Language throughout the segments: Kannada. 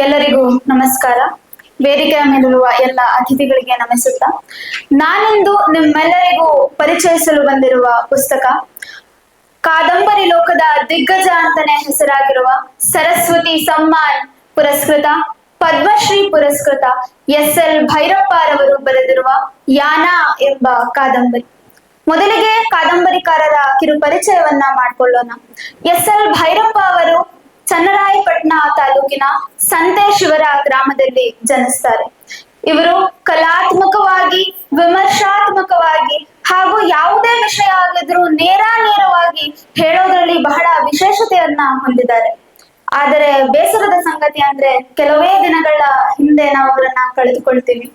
ಎಲ್ಲರಿಗೂ ನಮಸ್ಕಾರ. ವೇದಿಕೆಯ ಮೇಲಿರುವ ಎಲ್ಲ ಅತಿಥಿಗಳಿಗೆ ನಮಿಸುತ್ತಾ ನಾನಿಂದು ನಿಮ್ಮೆಲ್ಲರಿಗೂ ಪರಿಚಯಿಸಲು ಬಂದಿರುವ ಪುಸ್ತಕ, ಕಾದಂಬರಿ ಲೋಕದ ದಿಗ್ಗಜ ಅಂತಾನೆ ಹೆಸರಾಗಿರುವ ಸರಸ್ವತಿ ಸಮ್ಮಾನ್ ಪುರಸ್ಕೃತ, ಪದ್ಮಶ್ರೀ ಪುರಸ್ಕೃತ ಎಸ್ ಎಲ್ ಭೈರಪ್ಪರವರು ಬರೆದಿರುವ ಯಾನ ಎಂಬ ಕಾದಂಬರಿ. ಮೊದಲಿಗೆ ಕಾದಂಬರಿಕಾರರ ಕಿರು ಪರಿಚಯವನ್ನ ಮಾಡ್ಕೊಳ್ಳೋಣ. ಎಸ್ ಎಲ್ ಭೈರಪ್ಪ ಅವರು ಚನ್ನರಾಯಪಟ್ಟಣ ತಾಲೂಕಿನ ಸಂತೇಶ್ವರ ಗ್ರಾಮದಲ್ಲಿ ಜನಿಸ್ತಾರೆ. ಇವರು ಕಲಾತ್ಮಕವಾಗಿ, ವಿಮರ್ಶಾತ್ಮಕವಾಗಿ ಹಾಗೂ ಯಾವುದೇ ವಿಷಯ ಆಗಿದ್ರೂ ನೇರ ನೇರವಾಗಿ ಹೇಳೋದ್ರಲ್ಲಿ ಬಹಳ ವಿಶೇಷತೆಯನ್ನ ಹೊಂದಿದ್ದಾರೆ. ಆದರೆ ಬೇಸರದ ಸಂಗತಿ ಅಂದ್ರೆ ಕೆಲವೇ ದಿನಗಳ ಹಿಂದೆ ನಾವು ಅವರನ್ನ ಕಳೆದುಕೊಳ್ತೀವಿ.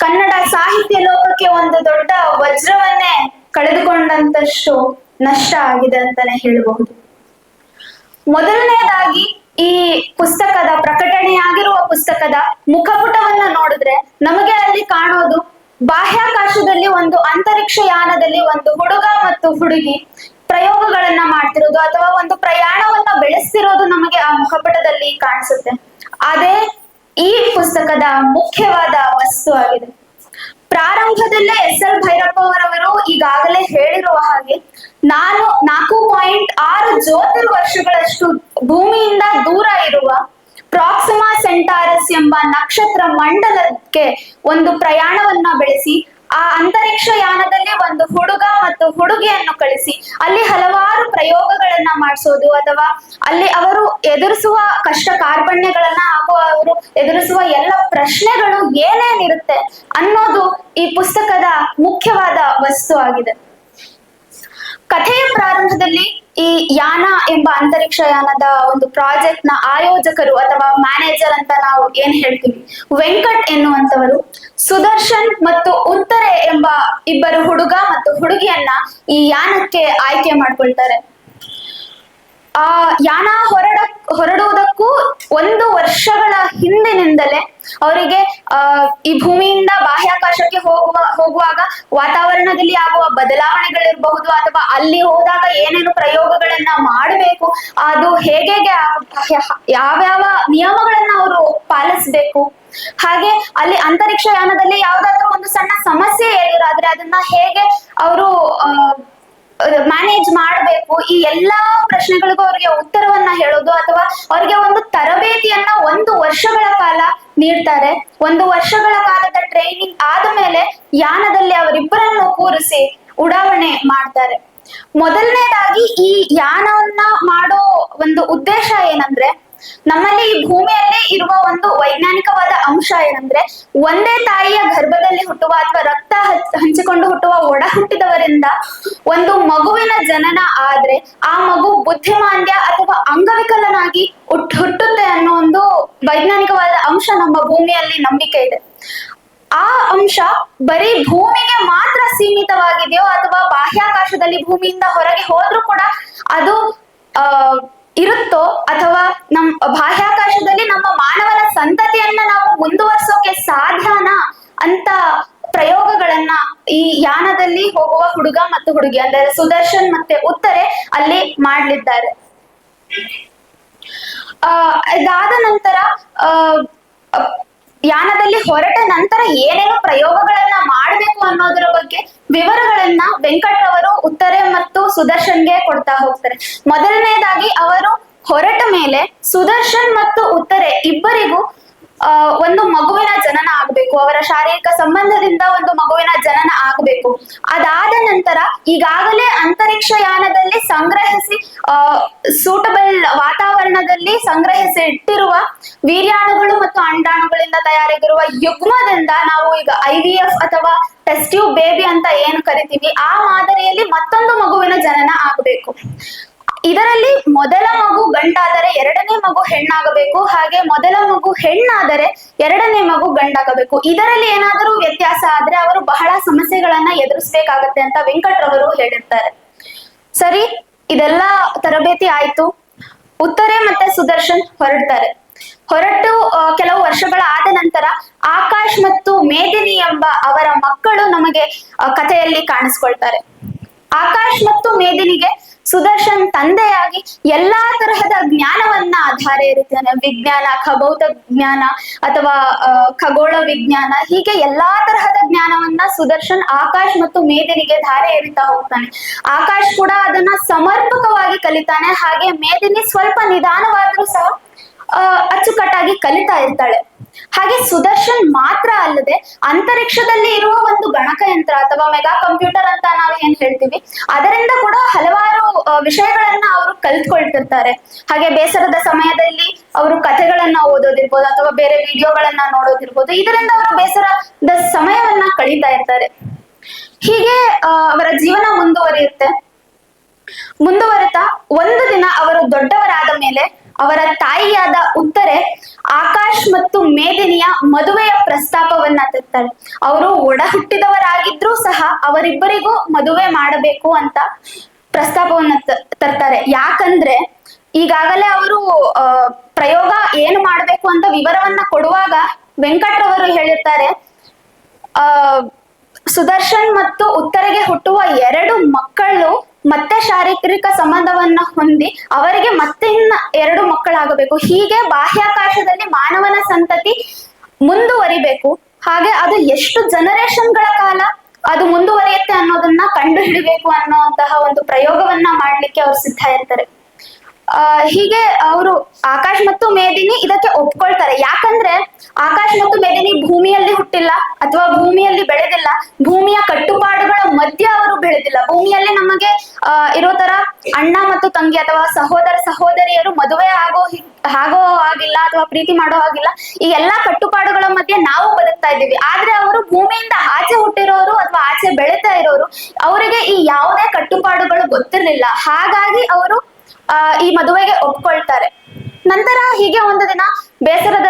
ಕನ್ನಡ ಸಾಹಿತ್ಯ ಲೋಕಕ್ಕೆ ಒಂದು ದೊಡ್ಡ ವಜ್ರವನ್ನೇ ಕಳೆದುಕೊಂಡಂತಷ್ಟು ನಷ್ಟ ಆಗಿದೆ ಅಂತಾನೆ ಹೇಳಬಹುದು. ಮೊದಲನೇದಾಗಿ ಈ ಪುಸ್ತಕದ ಪ್ರಕಟಣೆಯಾಗಿರುವ ಪುಸ್ತಕದ ಮುಖಪುಟವನ್ನ ನೋಡಿದ್ರೆ ನಮಗೆ ಅಲ್ಲಿ ಕಾಣೋದು ಬಾಹ್ಯಾಕಾಶದಲ್ಲಿ ಒಂದು ಅಂತರಿಕ್ಷ ಯಾನದಲ್ಲಿ ಒಂದು ಹುಡುಗ ಮತ್ತು ಹುಡುಗಿ ಪ್ರಯೋಗಗಳನ್ನ ಮಾಡ್ತಿರೋದು ಅಥವಾ ಒಂದು ಪ್ರಯಾಣವನ್ನ ಬೆಳೆಸ್ತಿರೋದು ನಮಗೆ ಆ ಮುಖಪುಟದಲ್ಲಿ ಕಾಣಿಸುತ್ತೆ. ಅದೇ ಈ ಪುಸ್ತಕದ ಮುಖ್ಯವಾದ ವಸ್ತು ಆಗಿದೆ. ಪ್ರಾರಂಭದಲ್ಲೇ ಎಸ್ ಎಲ್ ಭೈರಪ್ಪ ಅವರವರು ಈಗಾಗಲೇ ಹೇಳಿರುವ ಹಾಗೆ ನಾನು ನಾಲ್ಕು ಪಾಯಿಂಟ್ ಆರು ಜ್ಯೋತಿರ್ವರ್ಷಗಳಷ್ಟು ಭೂಮಿಯಿಂದ ದೂರ ಇರುವ ಪ್ರಾಕ್ಸಿಮಾ ಸೆಂಟಾರಸ್ ಎಂಬ ನಕ್ಷತ್ರ ಮಂಡಲಕ್ಕೆ ಒಂದು ಪ್ರಯಾಣವನ್ನ ಬೆಳೆಸಿ ಆ ಅಂತರಿಕ್ಷ ಯಾನದಲ್ಲಿ ಒಂದು ಹುಡುಗ ಮತ್ತು ಹುಡುಗಿಯನ್ನು ಕಳಿಸಿ. ಅಲ್ಲಿ ಹಲವಾರು ಪ್ರಯೋಗಗಳನ್ನ ಮಾಡಿಸೋದು ಅಥವಾ ಅಲ್ಲಿ ಅವರು ಎದುರಿಸುವ ಕಷ್ಟ ಕಾರ್ಪಣ್ಯಗಳನ್ನ ಹಾಗೂ ಅವರು ಎದುರಿಸುವ ಎಲ್ಲ ಪ್ರಶ್ನೆಗಳು ಏನೇನಿರುತ್ತೆ ಅನ್ನೋದು ಈ ಪುಸ್ತಕದ ಮುಖ್ಯವಾದ ವಸ್ತು ಆಗಿದೆ. ಕಥೆಯ ಪ್ರಾರಂಭದಲ್ಲಿ ಈ ಯಾನ ಎಂಬ ಅಂತರಿಕ್ಷ ಯಾನದ ಒಂದು ಪ್ರಾಜೆಕ್ಟ್ನ ಆಯೋಜಕರು ಅಥವಾ ಮ್ಯಾನೇಜರ್ ಅಂತ ನಾವು ಏನ್ ಹೇಳ್ತೀವಿ? ವೆಂಕಟ್ ಎನ್ನುವಂತವರು ಸುದರ್ಶನ್ ಮತ್ತು ಉತ್ತರೆ ಎಂಬ ಇಬ್ಬರು ಹುಡುಗ ಮತ್ತು ಹುಡುಗಿಯನ್ನ ಈ ಯಾನಕ್ಕೆ ಆಯ್ಕೆ ಮಾಡ್ಕೊಳ್ತಾರೆ. ಆ ಯಾನ ಹೊರಡ ಹೊರಡುವುದಕ್ಕೂ ಒಂದು ವರ್ಷಗಳ ಹಿಂದಿನಿಂದಲೇ ಅವರಿಗೆ ಈ ಭೂಮಿಯಿಂದ ಬಾಹ್ಯಾಕಾಶಕ್ಕೆ ಹೋಗುವ, ಹೋಗುವಾಗ ವಾತಾವರಣದಲ್ಲಿ ಆಗುವ ಬದಲಾವಣೆಗಳಿರಬಹುದು ಅಥವಾ ಅಲ್ಲಿ ಹೋದಾಗ ಏನೇನು ಪ್ರಯೋಗಗಳನ್ನ ಮಾಡಬೇಕು, ಅದು ಹೇಗೆ ಯಾವ್ಯಾವ ನಿಯಮಗಳನ್ನ ಅವರು ಪಾಲಿಸ್ಬೇಕು. ಹಾಗೆ ಅಲ್ಲಿ ಅಂತರಿಕ್ಷ ಯಾನದಲ್ಲಿ ಯಾವ್ದಾದ್ರು ಒಂದು ಸಣ್ಣ ಸಮಸ್ಯೆ ಎದುರಾದ್ರೆ ಅದನ್ನ ಹೇಗೆ ಅವರು ಮ್ಯಾನೇಜ್ ಮಾಡಬೇಕು, ಈ ಎಲ್ಲಾ ಪ್ರಶ್ನೆಗಳಿಗೂ ಅವ್ರಿಗೆ ಉತ್ತರವನ್ನ ಹೇಳೋದು ಅಥವಾ ಅವ್ರಿಗೆ ಒಂದು ತರಬೇತಿಯನ್ನ ಒಂದು ವರ್ಷಗಳ ಕಾಲ ನೀಡ್ತಾರೆ. ಒಂದು ವರ್ಷಗಳ ಕಾಲದ ಟ್ರೈನಿಂಗ್ ಆದ ಮೇಲೆ ಯಾನದಲ್ಲಿ ಅವರಿಬ್ಬರನ್ನು ಕೂರಿಸಿ ಉಡಾವಣೆ ಮಾಡ್ತಾರೆ. ಮೊದಲನೇದಾಗಿ ಈ ಯಾನವನ್ನ ಮಾಡೋ ಒಂದು ಉದ್ದೇಶ ಏನಂದ್ರೆ ನಮ್ಮಲ್ಲಿ ಈ ಭೂಮಿಯಲ್ಲೇ ಇರುವ ಒಂದು ವೈಜ್ಞಾನಿಕವಾದ ಅಂಶ ಏನಂದ್ರೆ ಒಂದೇ ತಾಯಿಯ ಗರ್ಭದಲ್ಲಿ ಹುಟ್ಟುವ ಅಥವಾ ರಕ್ತ ಹಂಚಿಕೊಂಡು ಹುಟ್ಟುವ ಒಡ ಹುಟ್ಟಿದವರಿಂದ ಒಂದು ಮಗುವಿನ ಜನನ ಆದ್ರೆ ಆ ಮಗು ಬುದ್ಧಿಮಾಂದ್ಯ ಅಥವಾ ಅಂಗವಿಕಲನಾಗಿ ಹುಟ್, ಹುಟ್ಟುತ್ತೆ ಅನ್ನೋ ಒಂದು ವೈಜ್ಞಾನಿಕವಾದ ಅಂಶ ನಮ್ಮ ಭೂಮಿಯಲ್ಲಿ ನಂಬಿಕೆ ಇದೆ. ಆ ಅಂಶ ಬರೀ ಭೂಮಿಗೆ ಮಾತ್ರ ಸೀಮಿತವಾಗಿದೆಯೋ ಅಥವಾ ಬಾಹ್ಯಾಕಾಶದಲ್ಲಿ ಭೂಮಿಯಿಂದ ಹೊರಗೆ ಹೋದ್ರೂ ಕೂಡ ಅದು ಇರುತ್ತೋ ಅಥವಾ ನಮ್ ಬಾಹ್ಯಾಕಾಶದಲ್ಲಿ ನಮ್ಮ ಮಾನವನ ಸಂತತಿಯನ್ನ ನಾವು ಮುಂದುವರ್ಸೋಕೆ ಸಾಧ್ಯನಾ ಅಂತ ಪ್ರಯೋಗಗಳನ್ನ ಈ ಯಾನದಲ್ಲಿ ಹೋಗುವ ಹುಡುಗ ಮತ್ತು ಹುಡುಗಿ ಅಂದರೆ ಸುದರ್ಶನ್ ಮತ್ತೆ ಉತ್ತರೆ ಅಲ್ಲಿ ಮಾಡ್ಲಿದ್ದಾರೆ. ಅಹ್ ಇದಾದ ನಂತರ ಅಹ್, ಯಾನದಲ್ಲಿ ಹೊರಟ ನಂತರ ಏನೇನು ಪ್ರಯೋಗಗಳನ್ನ ಮಾಡಬೇಕು ಅನ್ನೋದರ ಬಗ್ಗೆ ವಿವರಗಳನ್ನ ವೆಂಕಟ್ರವರು ಉತ್ತರೆ ಮತ್ತು ಸುದರ್ಶನ್ಗೆ ಕೊಡ್ತಾ ಹೋಗ್ತಾರೆ. ಮೊದಲನೇದಾಗಿ ಅವರು ಹೊರಟ ಮೇಲೆ ಸುದರ್ಶನ್ ಮತ್ತು ಉತ್ತರೆ ಇಬ್ಬರಿಗೂ ಒಂದು ಮಗುವಿನ ಜನನ ಆಗ್ಬೇಕು, ಅವರ ಶಾರೀರಿಕ ಸಂಬಂಧದಿಂದ ಒಂದು ಮಗುವಿನ ಜನನ ಆಗ್ಬೇಕು. ಅದಾದ ನಂತರ ಈಗಾಗಲೇ ಅಂತರಿಕ್ಷ ಯಾನದಲ್ಲಿ ಸಂಗ್ರಹಿಸಿ ಸೂಟಬಲ್ ವಾತಾವರಣದಲ್ಲಿ ಸಂಗ್ರಹಿಸಿ ಇಟ್ಟಿರುವ ವೀರ್ಯಾಣುಗಳು ಮತ್ತು ಅಂಡಾಣುಗಳಿಂದ ತಯಾರಾಗಿರುವ ಯುಗ್ಮದಿಂದ ನಾವು ಈಗ ಐ ಅಥವಾ ಟೆಸ್ಟ್ಯೂ ಬೇಬಿ ಅಂತ ಏನು ಕರಿತೀವಿ, ಆ ಮಾದರಿಯಲ್ಲಿ ಮತ್ತೊಂದು ಮಗುವಿನ ಜನನ ಆಗಬೇಕು. ಇದರಲ್ಲಿ ಮೊದಲ ಮಗು ಗಂಡಾದರೆ ಎರಡನೇ ಮಗು ಹೆಣ್ಣಾಗಬೇಕು. ಹಾಗೆ ಮೊದಲ ಮಗು ಹೆಣ್ಣಾದರೆ ಎರಡನೇ ಮಗು ಗಂಡಾಗಬೇಕು. ಇದರಲ್ಲಿ ಏನಾದರೂ ವ್ಯತ್ಯಾಸ ಆದ್ರೆ ಅವರು ಬಹಳ ಸಮಸ್ಯೆಗಳನ್ನ ಎದುರಿಸಬೇಕಾಗತ್ತೆ ಅಂತ ವೆಂಕಟ್ರವರು ಹೇಳಿರ್ತಾರೆ. ಸರಿ, ಇದೆಲ್ಲ ತರಬೇತಿ ಆಯ್ತು. ಉತ್ತರೆ ಮತ್ತೆ ಸುದರ್ಶನ್ ಹೊರಡ್ತಾರೆ. ಹೊರಟು ಕೆಲವು ವರ್ಷಗಳ ಆದ ನಂತರ ಆಕಾಶ್ ಮತ್ತು ಮೇದಿನಿ ಎಂಬ ಅವರ ಮಕ್ಕಳು ನಮಗೆ ಕಥೆಯಲ್ಲಿ ಕಾಣಿಸ್ಕೊಳ್ತಾರೆ. ಆಕಾಶ್ ಮತ್ತು ಮೇದಿನಿಗೆ ಸುದರ್ಶನ್ ತಂದೆಯಾಗಿ ಎಲ್ಲಾ ತರಹದ ಜ್ಞಾನವನ್ನ ಆಧಾರ ಇರುತ್ತಾನೆ ವಿಜ್ಞಾನ ಖಭೌತ ಜ್ಞಾನ ಅಥವಾ ಖಗೋಳ ವಿಜ್ಞಾನ ಹೀಗೆ ಎಲ್ಲಾ ತರಹದ ಜ್ಞಾನವನ್ನ ಸುದರ್ಶನ್ ಆಕಾಶ್ ಮತ್ತು ಮೇದಿನಿಗೆ ಧಾರೆ ಎರಿತಾ ಹೋಗ್ತಾನೆ. ಆಕಾಶ್ ಕೂಡ ಅದನ್ನ ಸಮರ್ಪಕವಾಗಿ ಕಲಿತಾನೆ. ಹಾಗೆ ಮೇದಿನಿ ಸ್ವಲ್ಪ ನಿಧಾನವಾದ್ರೂ ಸಹ ಅಹ್ ಅಚ್ಚುಕಟ್ಟಾಗಿ ಕಲಿತಾ ಇರ್ತಾಳೆ. ಹಾಗೆ ಸುದರ್ಶನ್ ಮಾತ್ರ ಅಲ್ಲದೆ ಅಂತರಿಕ್ಷದಲ್ಲಿ ಇರುವ ಒಂದು ಗಣಕಯಂತ್ರ ಅಥವಾ ಮೆಗಾ ಕಂಪ್ಯೂಟರ್ ಅಂತ ನಾವು ಏನ್ ಹೇಳ್ತೀವಿ, ಅದರಿಂದ ಕೂಡ ಹಲವಾರು ವಿಷಯಗಳನ್ನ ಅವರು ಕಲ್ತ್ಕೊಳ್ತಿರ್ತಾರೆ. ಹಾಗೆ ಬೇಸರದ ಸಮಯದಲ್ಲಿ ಅವರು ಕಥೆಗಳನ್ನ ಓದೋದಿರ್ಬೋದು ಅಥವಾ ಬೇರೆ ವಿಡಿಯೋಗಳನ್ನ ನೋಡೋದಿರ್ಬೋದು, ಇದರಿಂದ ಅವರು ಬೇಸರದ ಸಮಯವನ್ನ ಕಳೀತಾ ಇರ್ತಾರೆ. ಹೀಗೆ ಅವರ ಜೀವನ ಮುಂದುವರಿಯುತ್ತೆ. ಮುಂದುವರಿತಾ ಒಂದು ದಿನ ಅವರು ದೊಡ್ಡವರಾದ ಮೇಲೆ ಅವರ ತಾಯಿಯಾದ ಉತ್ತರೆ, ಆಕಾಶ್ ಮತ್ತು ಮೇದಿನಿಯ ಮದುವೆಯ ಪ್ರಸ್ತಾಪವನ್ನ ತರ್ತಾರೆ. ಅವರು ಒಡ ಹುಟ್ಟಿದವರಾಗಿದ್ರೂ ಸಹ ಅವರಿಬ್ಬರಿಗೂ ಮದುವೆ ಮಾಡಬೇಕು ಅಂತ ಪ್ರಸ್ತಾಪವನ್ನ ತರ್ತಾರೆ. ಯಾಕಂದ್ರೆ ಈಗಾಗಲೇ ಅವರು ಪ್ರಯೋಗ ಏನು ಮಾಡ್ಬೇಕು ಅಂತ ವಿವರವನ್ನ ಕೊಡುವಾಗ ವೆಂಕಟ್ರವರು ಹೇಳಿರ್ತಾರೆ, ಆ, ಸುದರ್ಶನ್ ಮತ್ತು ಉತ್ತರಗೆ ಹುಟ್ಟುವ ಎರಡು ಮಕ್ಕಳು ಮತ್ತೆ ಶಾರೀರಿಕ ಸಂಬಂಧವನ್ನ ಹೊಂದಿ ಅವರಿಗೆ ಮತ್ತೆ ಇನ್ನ ಎರಡು ಮಕ್ಕಳಾಗಬೇಕು. ಹೀಗೆ ಬಾಹ್ಯಾಕಾಶದಲ್ಲಿ ಮಾನವನ ಸಂತತಿ ಮುಂದುವರಿಬೇಕು. ಹಾಗೆ ಅದು ಎಷ್ಟು ಜನರೇಷನ್ಗಳ ಕಾಲ ಅದು ಮುಂದುವರಿಯುತ್ತೆ ಅನ್ನೋದನ್ನ ಕಂಡು ಹಿಡಿಬೇಕು ಅನ್ನೋಂತಹ ಒಂದು ಪ್ರಯೋಗವನ್ನ ಮಾಡ್ಲಿಕ್ಕೆ ಅವ್ರು ಸಿದ್ಧ ಇರ್ತಾರೆ. ಹೀಗೆ ಅವರು ಆಕಾಶ್ ಮತ್ತು ಮೇದಿನಿ ಇದಕ್ಕೆ ಒಪ್ಕೊಳ್ತಾರೆ. ಯಾಕಂದ್ರೆ ಆಕಾಶ್ ಮತ್ತು ಮೇದಿನಿ ಭೂಮಿಯಲ್ಲಿ ಹುಟ್ಟಿಲ್ಲ ಅಥವಾ ಭೂಮಿಯಲ್ಲಿ ಬೆಳೆದಿಲ್ಲ. ಭೂಮಿಯ ಕಟ್ಟುಪಾಡುಗಳ ಮಧ್ಯ ಅವರು ಬೆಳೆದಿಲ್ಲ. ಭೂಮಿಯಲ್ಲಿ ನಮಗೆ ಅಹ್ ಇರೋ ತರ ಅಣ್ಣ ಮತ್ತು ತಂಗಿ ಅಥವಾ ಸಹೋದರ ಸಹೋದರಿಯರು ಮದುವೆ ಆಗೋ ಆಗೋ ಆಗಿಲ್ಲ ಅಥವಾ ಪ್ರೀತಿ ಮಾಡೋ ಆಗಿಲ್ಲ ಈ ಎಲ್ಲಾ ಕಟ್ಟುಪಾಡುಗಳ ಮಧ್ಯೆ ನಾವು ಬದುಕ್ತಾ ಇದ್ದೀವಿ. ಆದ್ರೆ ಅವರು ಭೂಮಿಯಿಂದ ಆಚೆ ಹುಟ್ಟಿರೋರು ಅಥವಾ ಆಚೆ ಬೆಳೀತಾ ಇರೋರು, ಅವರಿಗೆ ಈ ಯಾವುದೇ ಕಟ್ಟುಪಾಡುಗಳು ಗೊತ್ತಿರಲಿಲ್ಲ. ಹಾಗಾಗಿ ಅವರು ಈ ಮದುವೆಗೆ ಒಪ್ಕೊಳ್ತಾರೆ. ನಂತರ ಹೀಗೆ ಒಂದು ದಿನ ಬೇಸರದ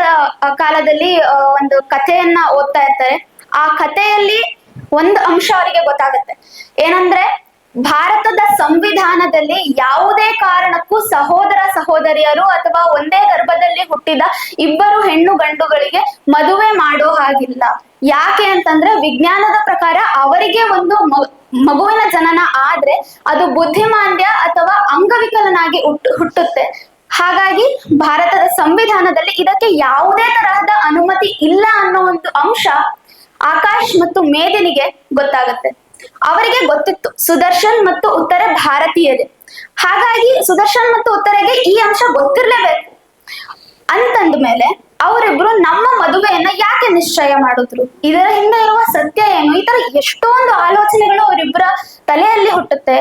ಕಾಲದಲ್ಲಿ ಒಂದು ಕಥೆಯನ್ನ ಓದ್ತಾ ಇರ್ತಾರೆ. ಆ ಕಥೆಯಲ್ಲಿ ಒಂದು ಅಂಶ ಅವರಿಗೆ ಗೊತ್ತಾಗುತ್ತೆ. ಏನಂದ್ರೆ, ಭಾರತದ ಸಂವಿಧಾನದಲ್ಲಿ ಯಾವುದೇ ಕಾರಣಕ್ಕೂ ಸಹೋದರ ಸಹೋದರಿಯರು ಅಥವಾ ಒಂದೇ ಗರ್ಭದಲ್ಲಿ ಹುಟ್ಟಿದ ಇಬ್ಬರು ಹೆಣ್ಣು ಗಂಡುಗಳಿಗೆ ಮದುವೆ ಮಾಡೋ ಹಾಗಿಲ್ಲ. ಯಾಕೆ ಅಂತಂದ್ರೆ ವಿಜ್ಞಾನದ ಪ್ರಕಾರ ಅವರಿಗೆ ಒಂದು ಮಗುವಿನ ಜನನ ಆದ್ರೆ ಅದು ಬುದ್ಧಿಮಾಂದ್ಯ ಅಥವಾ ಅಂಗವಿಕಲನಾಗಿ ಹುಟ್ಟು, ಹುಟ್ಟುತ್ತೆ. ಹಾಗಾಗಿ ಭಾರತದ ಸಂವಿಧಾನದಲ್ಲಿ ಇದಕ್ಕೆ ಯಾವುದೇ ತರಹದ ಅನುಮತಿ ಇಲ್ಲ ಅನ್ನೋ ಒಂದು ಅಂಶ ಆಕಾಶ್ ಮತ್ತು ಮೇದಿನಿಗೆ ಗೊತ್ತಾಗುತ್ತೆ. ಅವರಿಗೆ ಗೊತ್ತಿತ್ತು, ಸುದರ್ಶನ್ ಮತ್ತು ಉತ್ತರ ಭಾರತೀಯರೇ. ಹಾಗಾಗಿ ಸುದರ್ಶನ್ ಮತ್ತು ಉತ್ತರಗೆ ಈ ಅಂಶ ಗೊತ್ತಿರ್ಲೇಬೇಕು. ಅಂತಂದ ಮೇಲೆ ಅವರಿಬ್ರು ನಮ್ಮ ಮದುವೆಯನ್ನ ಯಾಕೆ ನಿಶ್ಚಯ ಮಾಡಿದ್ರು? ಇದರ ಹಿಂದೆ ಇರುವ ಸತ್ಯ ಏನು? ಈ ತರ ಎಷ್ಟೊಂದು ಆಲೋಚನೆಗಳು ಅವರಿಬ್ಬರ ತಲೆಯಲ್ಲಿ ಹುಟ್ಟುತ್ತೆ.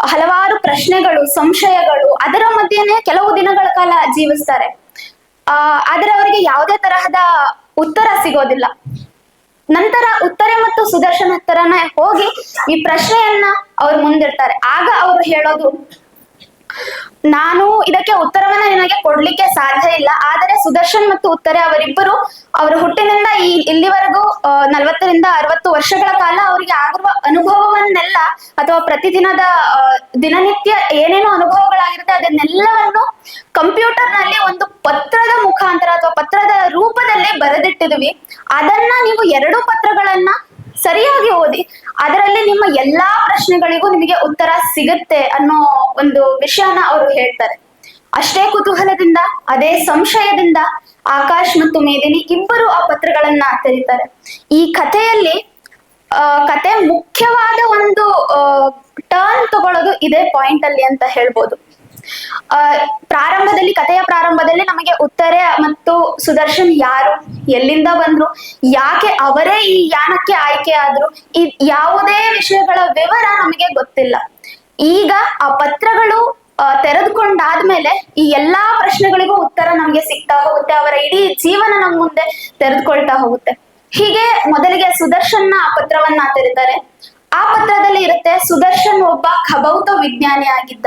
ಹಲವಾರು ಪ್ರಶ್ನೆಗಳು, ಸಂಶಯಗಳು ಅದರ ಮಧ್ಯೆನೆ ಕೆಲವು ದಿನಗಳ ಕಾಲ ಜೀವಿಸ್ತಾರೆ. ಆ, ಆದ್ರೆ ಅವರಿಗೆ ಯಾವುದೇ ತರಹದ ಉತ್ತರ ಸಿಗೋದಿಲ್ಲ. ನಂತರ ಉತ್ತರ ಮತ್ತು ಸುದರ್ಶನ ಹತ್ತರನ ಹೋಗಿ ಈ ಪ್ರಶ್ನೆಯನ್ನ ಅವ್ರು ಮುಂದಿಡ್ತಾರೆ. ಆಗ ಅವ್ರು ಹೇಳೋದು ನಾನು ಇದಕ್ಕೆ ಉತ್ತರವನ್ನ ನಿನಗೆ ಕೊಡ್ಲಿಕ್ಕೆ ಸಾಧ್ಯ ಇಲ್ಲ. ಆದರೆ ಸುದರ್ಶನ್ ಮತ್ತು ಉತ್ತರೆ ಅವರಿಬ್ಬರು ಅವರ ಹುಟ್ಟಿನಿಂದ ಈ ಇಲ್ಲಿವರೆಗೂ ನಲವತ್ತರಿಂದ ಅರವತ್ತು ವರ್ಷಗಳ ಕಾಲ ಅವರಿಗೆ ಆಗಿರುವ ಅನುಭವವನ್ನೆಲ್ಲ ಅಥವಾ ಪ್ರತಿದಿನದ ದಿನನಿತ್ಯ ಏನೇನು ಅನುಭವಗಳಾಗಿರುತ್ತೆ ಅದನ್ನೆಲ್ಲವನ್ನು ಕಂಪ್ಯೂಟರ್ನಲ್ಲಿ ಒಂದು ಪತ್ರದ ಮುಖಾಂತರ ಅಥವಾ ಪತ್ರದ ರೂಪದಲ್ಲೇ ಬರೆದಿಟ್ಟಿದ್ವಿ ಅದನ್ನ ನೀವು ಎರಡು ಪತ್ರಗಳನ್ನ ಸರಿಯಾಗಿ ಓದಿ, ಅದರಲ್ಲಿ ನಿಮ್ಮ ಎಲ್ಲಾ ಪ್ರಶ್ನೆಗಳಿಗೂ ನಿಮಗೆ ಉತ್ತರ ಸಿಗುತ್ತೆ ಅನ್ನೋ ಒಂದು ವಿಷಯನ ಅವರು ಹೇಳ್ತಾರೆ. ಅಷ್ಟೇ ಕುತೂಹಲದಿಂದ, ಅದೇ ಸಂಶಯದಿಂದ ಆಕಾಶ್ ಮತ್ತು ಮೇದಿನಿ ಇಬ್ಬರು ಆ ಪತ್ರಗಳನ್ನ ತೆರೀತಾರೆ. ಈ ಕಥೆಯಲ್ಲಿ ಕತೆ ಮುಖ್ಯವಾದ ಒಂದು ಟರ್ನ್ ತಗೊಳ್ಳೋದು ಇದೇ ಪಾಯಿಂಟ್ ಅಲ್ಲಿ ಅಂತ ಹೇಳ್ಬೋದು. ಪ್ರಾರಂಭದಲ್ಲಿ, ಕಥೆಯ ಪ್ರಾರಂಭದಲ್ಲಿ ನಮಗೆ ಉತ್ತರೆ ಮತ್ತು ಸುದರ್ಶನ್ ಯಾರು? ಎಲ್ಲಿಂದ ಬಂದ್ರು? ಯಾಕೆ ಅವರೇ ಈ ಯಾನಕ್ಕೆ ಆಯ್ಕೆ ಆದ್ರು? ಈ ಯಾವುದೇ ವಿಷಯಗಳ ವಿವರ ನಮಗೆ ಗೊತ್ತಿಲ್ಲ. ಈಗ ಆ ಪತ್ರಗಳು ತೆರೆದುಕೊಂಡಾದ್ಮೇಲೆ ಈ ಎಲ್ಲಾ ಪ್ರಶ್ನೆಗಳಿಗೂ ಉತ್ತರ ನಮ್ಗೆ ಸಿಗ್ತಾ ಹೋಗುತ್ತೆ. ಅವರ ಇಡೀ ಜೀವನ ನಮ್ ಮುಂದೆ ತೆರೆದುಕೊಳ್ತಾ ಹೋಗುತ್ತೆ. ಹೀಗೆ ಮೊದಲಿಗೆ ಸುದರ್ಶನ್ನ ಆ ಪತ್ರವನ್ನ ತೆರೀತಾರೆ ಆ ಪತ್ರದಲ್ಲಿ ಇರುತ್ತೆ, ಸುದರ್ಶನ್ ಒಬ್ಬ ಖಭೌತ ವಿಜ್ಞಾನಿ ಆಗಿದ್ದ.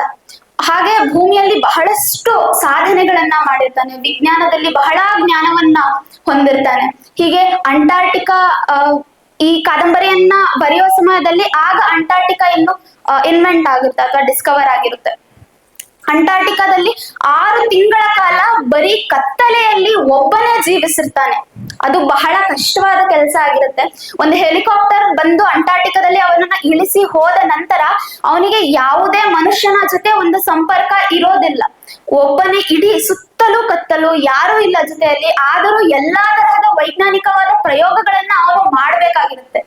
ಹಾಗೆ ಭೂಮಿಯಲ್ಲಿ ಬಹಳಷ್ಟು ಸಾಧನೆಗಳನ್ನ ಮಾಡಿರ್ತಾನೆ, ವಿಜ್ಞಾನದಲ್ಲಿ ಬಹಳ ಜ್ಞಾನವನ್ನ ಹೊಂದಿರ್ತಾನೆ. ಹೀಗೆ ಅಂಟಾರ್ಟಿಕಾ ಈ ಕಾದಂಬರಿಯನ್ನ ಬರೆಯುವ ಸಮಯದಲ್ಲಿ ಆಗ ಅಂಟಾರ್ಟಿಕಾ ಇನ್ನು ಇನ್ವೆಂಟ್ ಆಗುತ್ತೆ ಅಥವಾ ಡಿಸ್ಕವರ್ ಆಗಿರುತ್ತೆ. ಅಂಟಾರ್ಟಿಕಾದಲ್ಲಿ ಆರು ತಿಂಗಳ ಕಾಲ ಬರೀ ಕತ್ತಲೆಯಲ್ಲಿ ಒಬ್ಬನೇ ಜೀವಿಸಿರ್ತಾನೆ. ಅದು ಬಹಳ ಕಷ್ಟವಾದ ಕೆಲಸ ಆಗಿರುತ್ತೆ. ಒಂದು ಹೆಲಿಕಾಪ್ಟರ್ ಬಂದು ಅಂಟಾರ್ಟಿಕಾದಲ್ಲಿ ಅವನನ್ನ ಇಳಿಸಿ ಹೋದ ನಂತರ ಅವನಿಗೆ ಯಾವುದೇ ಮನುಷ್ಯನ ಜೊತೆ ಒಂದು ಸಂಪರ್ಕ ಇರೋದಿಲ್ಲ. ಒಬ್ಬನೇ ಇಡೀ ಸುತ್ತಲೂ ಕತ್ತಲು, ಯಾರು ಇಲ್ಲ ಜೊತೆಯಲ್ಲಿ. ಆದರೂ ಎಲ್ಲಾ ತರಹದ ವೈಜ್ಞಾನಿಕವಾದ ಪ್ರಯೋಗಗಳನ್ನ ಅವರು ಮಾಡ್ಬೇಕಾಗಿರುತ್ತೆ.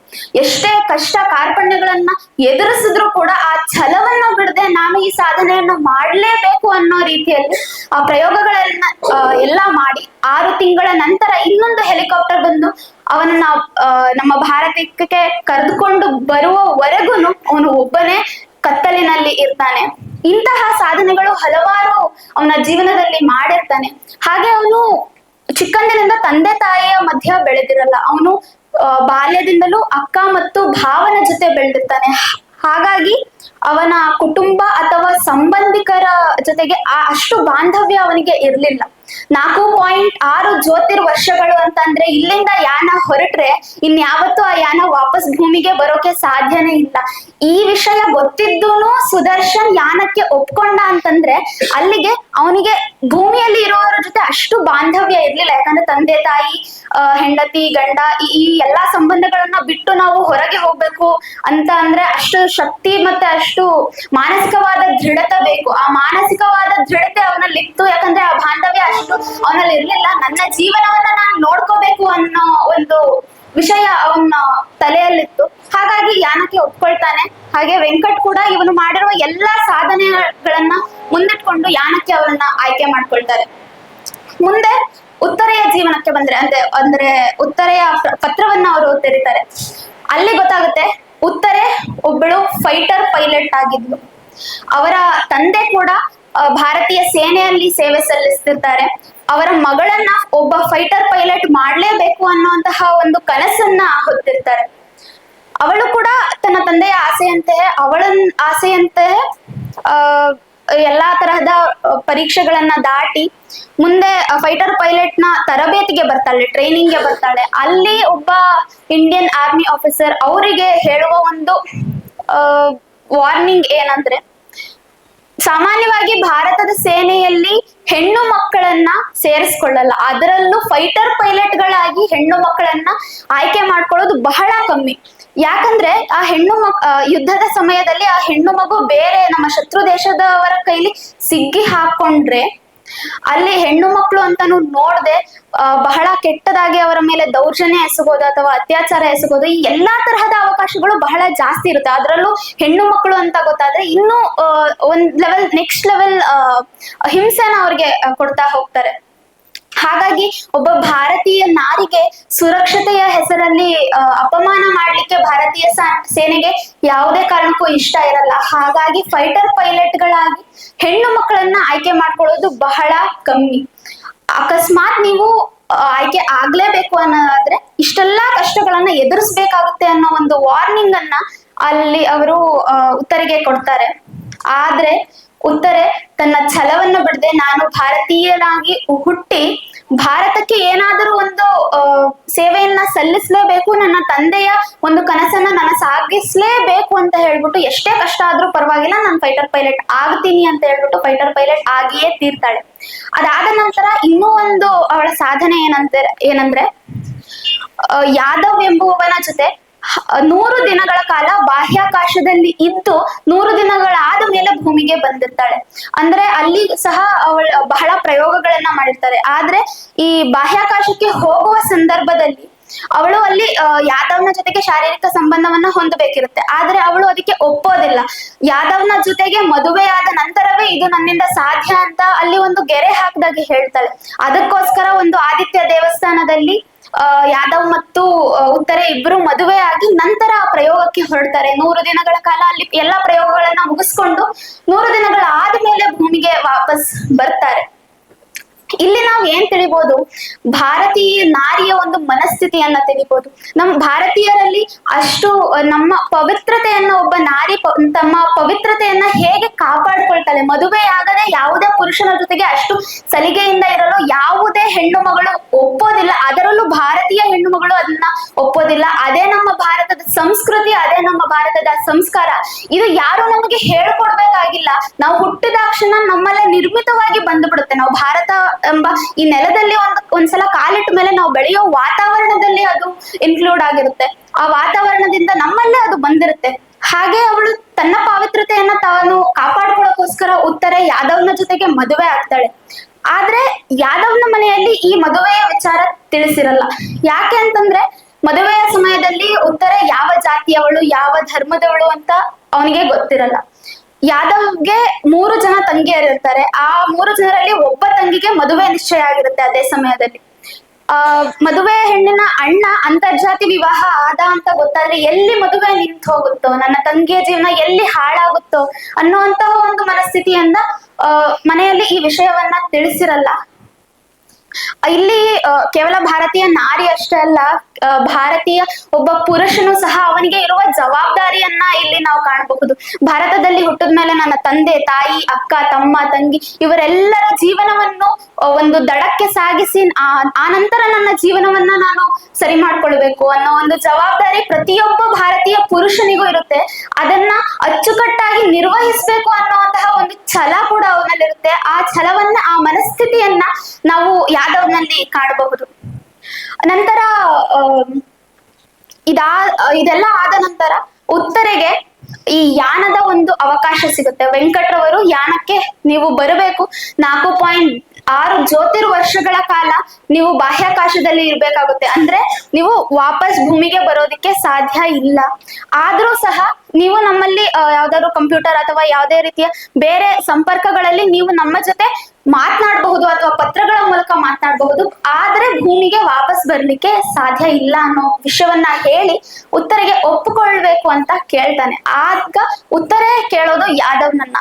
ಎಷ್ಟೇ ಕಷ್ಟ ಕಾರ್ಪಣ್ಯಗಳನ್ನ ಎದುರಿಸಿದ್ರು ಕೂಡ ಆ ಛಲವನ್ನು ಬಿಡದೆ ನಾನು ಈ ಸಾಧನೆಯನ್ನು ಮಾಡ್ಲೇಬೇಕು ಅನ್ನೋ ರೀತಿಯಲ್ಲಿ ಆ ಪ್ರಯೋಗಗಳನ್ನ ಎಲ್ಲ ಮಾಡಿ ಆರು ತಿಂಗಳ ನಂತರ ಇನ್ನೊಂದು ಹೆಲಿಕಾಪ್ಟರ್ ಬಂದು ಅವನನ್ನ ನಮ್ಮ ಭಾರತಕ್ಕೆ ಕರೆದುಕೊಂಡು ಬರುವವರೆಗೂ ಅವನು ಒಬ್ಬನೇ ಕತ್ತಲಿನಲ್ಲಿ ಇರ್ತಾನೆ. ಇಂತಹ ಸಾಧನೆಗಳು ಹಲವಾರು ಅವನ ಜೀವನದಲ್ಲಿ ಮಾಡಿರ್ತಾನೆ. ಹಾಗೆ ಅವನು ಚಿಕ್ಕಂದಿನಿಂದ ತಂದೆ ತಾಯಿಯ ಮಧ್ಯ ಬೆಳೆದಿರಲ್ಲ. ಅವನು ಬಾಲ್ಯದಿಂದಲೂ ಅಕ್ಕ ಮತ್ತು ಭಾವನ ಜೊತೆ ಬೆಳೆದಿರ್ತಾನೆ. ಹಾಗಾಗಿ ಅವನ ಕುಟುಂಬ ಅಥವಾ ಸಂಬಂಧಿಕರ ಜೊತೆಗೆ ಅಷ್ಟು ಬಾಂಧವ್ಯ ಅವನಿಗೆ ಇರ್ಲಿಲ್ಲ. ನಾಲ್ಕು ಪಾಯಿಂಟ್ ಆರು ಜ್ಯೋತಿರ್ ವರ್ಷಗಳು ಅಂತಂದ್ರೆ ಇಲ್ಲಿಂದ ಯಾನ ಹೊರಟ್ರೆ ಇನ್ಯಾವತ್ತೂ ಆ ಯಾನ ವಾಪಸ್ ಭೂಮಿಗೆ ಬರೋಕೆ ಸಾಧ್ಯನೇ ಇಲ್ಲ. ಈ ವಿಷಯ ಗೊತ್ತಿದ್ದೂನು ಸುದರ್ಶನ್ ಯಾನಕ್ಕೆ ಒಪ್ಕೊಂಡ ಅಂತಂದ್ರೆ ಅಲ್ಲಿಗೆ ಅವನಿಗೆ ಭೂಮಿಯಲ್ಲಿ ಇರೋರ ಜೊತೆ ಅಷ್ಟು ಬಾಂಧವ್ಯ ಇರ್ಲಿಲ್ಲ. ಯಾಕಂದ್ರೆ ತಂದೆ, ತಾಯಿ ಹೆಂಡತಿ, ಗಂಡ ಈ ಎಲ್ಲಾ ಸಂಬಂಧಗಳನ್ನ ಬಿಟ್ಟು ನಾವು ಹೊರಗೆ ಹೋಗ್ಬೇಕು ಅಂತ ಅಂದ್ರೆ ಅಷ್ಟು ಶಕ್ತಿ ಮತ್ತೆ ಅಷ್ಟು ಮಾನಸಿಕವಾದ ದೃಢತೆ ಬೇಕು. ಆ ಮಾನಸಿಕವಾದ ದೃಢತೆ ಅವನಲ್ಲಿತ್ತು. ಯಾಕಂದ್ರೆ ಆ ಬಾಂಧವ್ಯ ಅಷ್ಟು ಅವನಲ್ಲಿ ಇರ್ಲಿಲ್ಲ. ನನ್ನ ಜೀವನವನ್ನ ನಾನು ನೋಡ್ಕೋಬೇಕು ಅನ್ನೋ ಒಂದು ವಿಷಯ ಅವನ ತಲೆಯಲ್ಲಿತ್ತು. ಹಾಗಾಗಿ ಯಾನಕ್ಕೆ ಒಪ್ಕೊಳ್ತಾನೆ. ಹಾಗೆ ವೆಂಕಟ್ ಕೂಡ ಇವನು ಮಾಡಿರುವ ಎಲ್ಲಾ ಸಾಧನೆಗಳನ್ನ ಮುಂದಿಟ್ಕೊಂಡು ಯಾನಕ್ಕೆ ಅವರನ್ನ ಆಯ್ಕೆ ಮಾಡ್ಕೊಳ್ತಾರೆ. ಮುಂದೆ ಉತ್ತರೆಯ ಜೀವನಕ್ಕೆ ಬಂದ್ರೆ, ಅಂದ್ರೆ ಅಂದ್ರೆ ಉತ್ತರೆಯ ಪತ್ರವನ್ನ ಅವರು ತೆರೀತಾರೆ. ಅಲ್ಲಿ ಗೊತ್ತಾಗುತ್ತೆ, ಉತ್ತರೆ ಒಬ್ಬಳು ಫೈಟರ್ ಪೈಲಟ್ ಆಗಿದ್ಲು. ಅವರ ತಂದೆ ಕೂಡ ಭಾರತೀಯ ಸೇನೆಯಲ್ಲಿ ಸೇವೆ ಸಲ್ಲಿಸ್ತಿರ್ತಾರೆ. ಅವರ ಮಗಳನ್ನ ಒಬ್ಬ ಫೈಟರ್ ಪೈಲಟ್ ಮಾಡ್ಲೇಬೇಕು ಅನ್ನುವಂತಹ ಒಂದು ಕನಸನ್ನ ಹೊತ್ತಿರ್ತಾರೆ. ಅವಳು ಕೂಡ ತನ್ನ ತಂದೆಯ ಆಸೆಯಂತೆ ಅವಳ ಆಸೆಯಂತೆ ಎಲ್ಲಾ ತರಹದ ಪರೀಕ್ಷೆಗಳನ್ನ ದಾಟಿ ಮುಂದೆ ಫೈಟರ್ ಪೈಲಟ್ನ ತರಬೇತಿಗೆ ಬರ್ತಾಳೆ ಟ್ರೈನಿಂಗ್ಗೆ ಬರ್ತಾಳೆ. ಅಲ್ಲಿ ಒಬ್ಬ ಇಂಡಿಯನ್ ಆರ್ಮಿ ಆಫೀಸರ್ ಅವರಿಗೆ ಹೇಳುವ ಒಂದು ವಾರ್ನಿಂಗ್ ಏನಂದ್ರೆ ಸಾಮಾನ್ಯವಾಗಿ ಭಾರತದ ಸೇನೆಯಲ್ಲಿ ಹೆಣ್ಣು ಮಕ್ಕಳನ್ನ ಸೇರಿಸ್ಕೊಳ್ಳಲ್ಲ. ಅದರಲ್ಲೂ ಫೈಟರ್ ಪೈಲಟ್ಗಳಾಗಿ ಹೆಣ್ಣು ಮಕ್ಕಳನ್ನ ಆಯ್ಕೆ ಮಾಡ್ಕೊಳ್ಳೋದು ಬಹಳ ಕಮ್ಮಿ. ಯಾಕಂದ್ರೆ ಆ ಹೆಣ್ಣು ಮಕ್ ಯುದ್ಧದ ಸಮಯದಲ್ಲಿ ಆ ಹೆಣ್ಣು ಮಗು ಬೇರೆ ನಮ್ಮ ಶತ್ರು ದೇಶದವರ ಕೈಲಿ ಸಿಗ್ಗಿ ಹಾಕೊಂಡ್ರೆ ಅಲ್ಲಿ ಹೆಣ್ಣು ಮಕ್ಕಳು ಅಂತಾನು ನೋಡ್ದೆ ಬಹಳ ಕೆಟ್ಟದಾಗಿ ಅವರ ಮೇಲೆ ದೌರ್ಜನ್ಯ ಎಸಗೋದು ಅಥವಾ ಅತ್ಯಾಚಾರ ಎಸಗೋದು, ಈ ಎಲ್ಲಾ ತರಹದ ಅವಕಾಶಗಳು ಬಹಳ ಜಾಸ್ತಿ ಇರುತ್ತೆ. ಅದರಲ್ಲೂ ಹೆಣ್ಣು ಮಕ್ಕಳು ಅಂತ ಗೊತ್ತಾದ್ರೆ ಇನ್ನೂ ಒಂದ್ ಲೆವೆಲ್ ನೆಕ್ಸ್ಟ್ ಲೆವೆಲ್ ಹಿಂಸೆನ ಅವ್ರಿಗೆ ಕೊಡ್ತಾ ಹೋಗ್ತಾರೆ. ಹಾಗಾಗಿ ಒಬ್ಬ ಭಾರತೀಯ ನಾರಿಗೆ ಸುರಕ್ಷತೆಯ ಹೆಸರಲ್ಲಿ ಅಪಮಾನ ಮಾಡ್ಲಿಕ್ಕೆ ಭಾರತೀಯ ಸೇನೆಗೆ ಯಾವುದೇ ಕಾರಣಕ್ಕೂ ಇಷ್ಟ ಇರಲ್ಲ. ಹಾಗಾಗಿ ಫೈಟರ್ ಪೈಲಟ್ಗಳಾಗಿ ಹೆಣ್ಣು ಮಕ್ಕಳನ್ನ ಆಯ್ಕೆ ಮಾಡ್ಕೊಳ್ಳೋದು ಬಹಳ ಕಮ್ಮಿ. ಅಕಸ್ಮಾತ್ ನೀವು ಆಯ್ಕೆ ಆಗ್ಲೇಬೇಕು ಅನ್ನೋದಾದ್ರೆ ಇಷ್ಟೆಲ್ಲಾ ಕಷ್ಟಗಳನ್ನ ಎದುರಿಸ್ಬೇಕಾಗುತ್ತೆ ಅನ್ನೋ ಒಂದು ವಾರ್ನಿಂಗ್ ಅನ್ನ ಅಲ್ಲಿ ಅವರು ಉತ್ತರಿಗೆ ಕೊಡ್ತಾರೆ. ಆದ್ರೆ ಉತ್ತರೆ ತನ್ನ ಛಲವನ್ನ ಬಿಡದೆ ನಾನು ಭಾರತೀಯನಾಗಿ ಹುಟ್ಟಿ ಭಾರತಕ್ಕೆ ಏನಾದರೂ ಒಂದು ಸೇವೆಯನ್ನ ಸಲ್ಲಿಸಲೇಬೇಕು, ನನ್ನ ತಂದೆಯ ಒಂದು ಕನಸನ್ನ ನಾನು ಸಾಗಿಸ್ಲೇಬೇಕು ಅಂತ ಹೇಳ್ಬಿಟ್ಟು ಎಷ್ಟೇ ಕಷ್ಟ ಆದ್ರೂ ಪರವಾಗಿಲ್ಲ, ನಾನು ಫೈಟರ್ ಪೈಲಟ್ ಆಗ್ತೀನಿ ಅಂತ ಹೇಳ್ಬಿಟ್ಟು ಫೈಟರ್ ಪೈಲಟ್ ಆಗಿಯೇ ತೀರ್ತಾಳೆ. ಅದಾದ ನಂತರ ಇನ್ನೂ ಒಂದು ಅವಳ ಸಾಧನೆ ಏನಂತ, ಏನಂದ್ರೆ ಯಾದವ್ ಎಂಬುವವನ ಜೊತೆ ನೂರು ದಿನಗಳ ಕಾಲ ಬಾಹ್ಯಾಕಾಶದಲ್ಲಿ ಇದ್ದು ನೂರು ದಿನಗಳಾದ ಮೇಲೆ ಭೂಮಿಗೆ ಬಂದಿರ್ತಾಳೆ. ಅಂದ್ರೆ ಅಲ್ಲಿ ಸಹ ಅವಳ ಬಹಳ ಪ್ರಯೋಗಗಳನ್ನ ಮಾಡಿರ್ತಾರೆ ಆದ್ರೆ ಈ ಬಾಹ್ಯಾಕಾಶಕ್ಕೆ ಹೋಗುವ ಸಂದರ್ಭದಲ್ಲಿ ಅವಳು ಅಲ್ಲಿ ಯಾದವ್ನ ಜೊತೆಗೆ ಶಾರೀರಿಕ ಸಂಬಂಧವನ್ನ ಹೊಂದಬೇಕಿರುತ್ತೆ. ಆದ್ರೆ ಅವಳು ಅದಕ್ಕೆ ಒಪ್ಪೋದಿಲ್ಲ. ಯಾದವ್ನ ಜೊತೆಗೆ ಮದುವೆಯಾದ ನಂತರವೇ ಇದು ನನ್ನಿಂದ ಸಾಧ್ಯ ಅಂತ ಅಲ್ಲಿ ಒಂದು ಗೆರೆ ಹಾಕಿದಾಗ ಹೇಳ್ತಾಳೆ. ಅದಕ್ಕೋಸ್ಕರ ಒಂದು ಆದಿತ್ಯ ದೇವಸ್ಥಾನದಲ್ಲಿ ಯಾದವ್ ಮತ್ತು ಉತ್ತರ ಇಬ್ಬರು ಆಗಿ ನಂತರ ಆ ಪ್ರಯೋಗಕ್ಕೆ ಹೊರಡ್ತಾರೆ. ನೂರು ದಿನಗಳ ಕಾಲ ಅಲ್ಲಿ ಎಲ್ಲಾ ಪ್ರಯೋಗಗಳನ್ನ ಮುಗಿಸ್ಕೊಂಡು ನೂರು ದಿನಗಳ ಆದ್ಮೇಲೆ ಭೂಮಿಗೆ ವಾಪಸ್ ಬರ್ತಾರೆ. ಇಲ್ಲಿ ನಾವು ಏನ್ ತಿಳಿಬಹುದು ಭಾರತೀಯ ನಾರಿಯ ಒಂದು ಮನಸ್ಥಿತಿಯನ್ನ ತಿಳಿಬಹುದು ನಮ್ಮ ಭಾರತೀಯರಲ್ಲಿ ಅಷ್ಟು ನಮ್ಮ ಪವಿತ್ರತೆಯನ್ನ ಒಬ್ಬ ನಾರಿ ತಮ್ಮ ಪವಿತ್ರತೆಯನ್ನ ಹೇಗೆ ಕಾಪಾಡ್ಕೊಳ್ತಾಳೆ? ಮದುವೆ ಆಗದೆ ಯಾವುದೇ ಪುರುಷನ ಜೊತೆಗೆ ಅಷ್ಟು ಸಲಿಗೆಯಿಂದ ಇರಲು ಯಾವುದೇ ಹೆಣ್ಣು ಮಗಳು ಒಪ್ಪೋದಿಲ್ಲ. ಅದರಲ್ಲೂ ಭಾರತೀಯ ಹೆಣ್ಣು ಮಗಳು ಅದನ್ನ ಒಪ್ಪೋದಿಲ್ಲ. ಅದೇ ನಮ್ಮ ಭಾರತದ ಸಂಸ್ಕೃತಿ ಅದೇ ನಮ್ಮ ಭಾರತದ ಸಂಸ್ಕಾರ. ಇದು ಯಾರು ನಮಗೆ ಹೇಳ್ಕೊಡ್ಬೇಕಾಗಿಲ್ಲ. ನಾವು ಹುಟ್ಟಿದಾಕ್ಷಣ ನಮ್ಮಲ್ಲೇ ನಿರ್ಮಿತವಾಗಿ ಬಂದ್ಬಿಡುತ್ತೆ. ನಾವು ಭಾರತ ಎಂಬ ಈ ನೆಲದಲ್ಲಿ ಒಂದ್, ಒಂದ್ಸಲ ಕಾಲಿಟ್ಟ ಮೇಲೆ ನಾವು ಬೆಳೆಯೋ ವಾತಾವರಣದಲ್ಲಿ ಅದು ಇನ್ಕ್ಲೂಡ್ ಆಗಿರುತ್ತೆ. ಆ ವಾತಾವರಣದಿಂದ ನಮ್ಮಲ್ಲೇ ಅದು ಬಂದಿರುತ್ತೆ. ಹಾಗೆ ಅವಳು ತನ್ನ ಪಾವಿತ್ರತೆಯನ್ನ ತಾನು ಕಾಪಾಡ್ಕೊಳ್ಳೋಕೋಸ್ಕರ ಉತ್ತರ ಯಾದವ್ನ ಜೊತೆಗೆ ಮದುವೆ ಆಗ್ತಾಳೆ. ಆದ್ರೆ ಯಾದವ್ನ ಮನೆಯಲ್ಲಿ ಈ ಮದುವೆಯ ವಿಚಾರ ತಿಳಿಸಿರಲ್ಲ. ಯಾಕೆ ಅಂತಂದ್ರೆ ಮದುವೆಯ ಸಮಯದಲ್ಲಿ ಉತ್ತರ ಯಾವ ಜಾತಿಯವಳು, ಯಾವ ಧರ್ಮದವಳು ಅಂತ ಅವನಿಗೆ ಗೊತ್ತಿರಲ್ಲ. ಯಾದವ್ಗೆ ಮೂರು ಜನ ತಂಗಿಯರಿರ್ತಾರೆ ಆ ಮೂರು ಜನರಲ್ಲಿ ಒಬ್ಬ ತಂಗಿಗೆ ಮದುವೆ ನಿಶ್ಚಯ ಆಗಿರುತ್ತೆ ಅದೇ ಸಮಯದಲ್ಲಿ. ಆ ಮದುವೆ ಹೆಣ್ಣಿನ ಅಣ್ಣ ಅಂತರ್ಜಾತಿ ವಿವಾಹ ಆದ ಅಂತ ಗೊತ್ತಾದ್ರೆ ಎಲ್ಲಿ ಮದುವೆ ನಿಂತು ಹೋಗುತ್ತೋ, ನನ್ನ ತಂಗಿಯ ಜೀವನ ಎಲ್ಲಿ ಹಾಳಾಗುತ್ತೋ ಅನ್ನುವಂತಹ ಒಂದು ಮನಸ್ಥಿತಿಯಿಂದ ಮನೆಯಲ್ಲಿ ಈ ವಿಷಯವನ್ನ ತಿಳಿಸಿರಲ್ಲ. ಇಲ್ಲಿ ಕೇವಲ ಭಾರತೀಯ ನಾರಿ ಅಷ್ಟೇ ಅಲ್ಲ ಭಾರತೀಯ ಒಬ್ಬ ಪುರುಷನು ಸಹ ಅವನಿಗೆ ಇರುವ ಜವಾಬ್ದಾರಿಯನ್ನ ಇಲ್ಲಿ ನಾವು ಕಾಣಬಹುದು. ಭಾರತದಲ್ಲಿ ಹುಟ್ಟಿದ ಮೇಲೆ ನನ್ನ ತಂದೆ, ತಾಯಿ, ಅಕ್ಕ, ತಮ್ಮ, ತಂಗಿ ಇವರೆಲ್ಲರ ಜೀವನವನ್ನು ಒಂದು ದಡಕ್ಕೆ ಸಾಗಿಸಿ ಆ ನಂತರ ನನ್ನ ಜೀವನವನ್ನ ನಾನು ಸರಿ ಮಾಡ್ಕೊಳ್ಬೇಕು ಅನ್ನೋ ಒಂದು ಜವಾಬ್ದಾರಿ ಪ್ರತಿಯೊಬ್ಬ ಭಾರತೀಯ ಪುರುಷನಿಗೂ ಇರುತ್ತೆ. ಅದನ್ನ ಅಚ್ಚುಕಟ್ಟಾಗಿ ನಿರ್ವಹಿಸ್ಬೇಕು ಅನ್ನುವಂತಹ ಒಂದು ಛಲ ಕೂಡ ಅವನಲ್ಲಿರುತ್ತೆ. ಆ ಛಲವನ್ನ, ಆ ಮನಸ್ಥಿತಿಯನ್ನ ನಾವು ಯಾದವ್ನಲ್ಲಿ ಕಾಣಬಹುದು. ನಂತರ ಇದಾ, ಇದೆಲ್ಲ ಆದ ನಂತರ ಉತ್ತರೆಗೆ ಈ ಯಾನದ ಒಂದು ಅವಕಾಶ ಸಿಗುತ್ತೆ. ವೆಂಕಟ್ರವರು ಯಾನಕ್ಕೆ ನೀವು ಬರಬೇಕು ನಾಲ್ಕು ಪಾಯಿಂಟ್ ಆರು ಜ್ಯೋತಿರ್ ವರ್ಷಗಳ ಕಾಲ ನೀವು ಬಾಹ್ಯಾಕಾಶದಲ್ಲಿ ಇರ್ಬೇಕಾಗುತ್ತೆ. ಅಂದ್ರೆ ನೀವು ವಾಪಸ್ ಭೂಮಿಗೆ ಬರೋದಕ್ಕೆ ಸಾಧ್ಯ ಇಲ್ಲ. ಆದ್ರೂ ಸಹ ನೀವು ನಮ್ಮಲ್ಲಿ ಯಾವ್ದಾದ್ರು ಕಂಪ್ಯೂಟರ್ ಅಥವಾ ಯಾವುದೇ ರೀತಿಯ ಬೇರೆ ಸಂಪರ್ಕಗಳಲ್ಲಿ ನೀವು ನಮ್ಮ ಜೊತೆ ಮಾತನಾಡಬಹುದು ಅಥವಾ ಪತ್ರಗಳ ಮೂಲಕ ಮಾತನಾಡಬಹುದು. ಆದ್ರೆ ಭೂಮಿಗೆ ವಾಪಸ್ ಬರ್ಲಿಕ್ಕೆ ಸಾಧ್ಯ ಇಲ್ಲ ಅನ್ನೋ ವಿಷಯವನ್ನ ಹೇಳಿ ಉತ್ತರಗೆ ಒಪ್ಪಿಕೊಳ್ಬೇಕು ಅಂತ ಕೇಳ್ತಾನೆ. ಆಗ ಉತ್ತರ ಕೇಳೋದು ಯಾದವ್ನನ್ನ.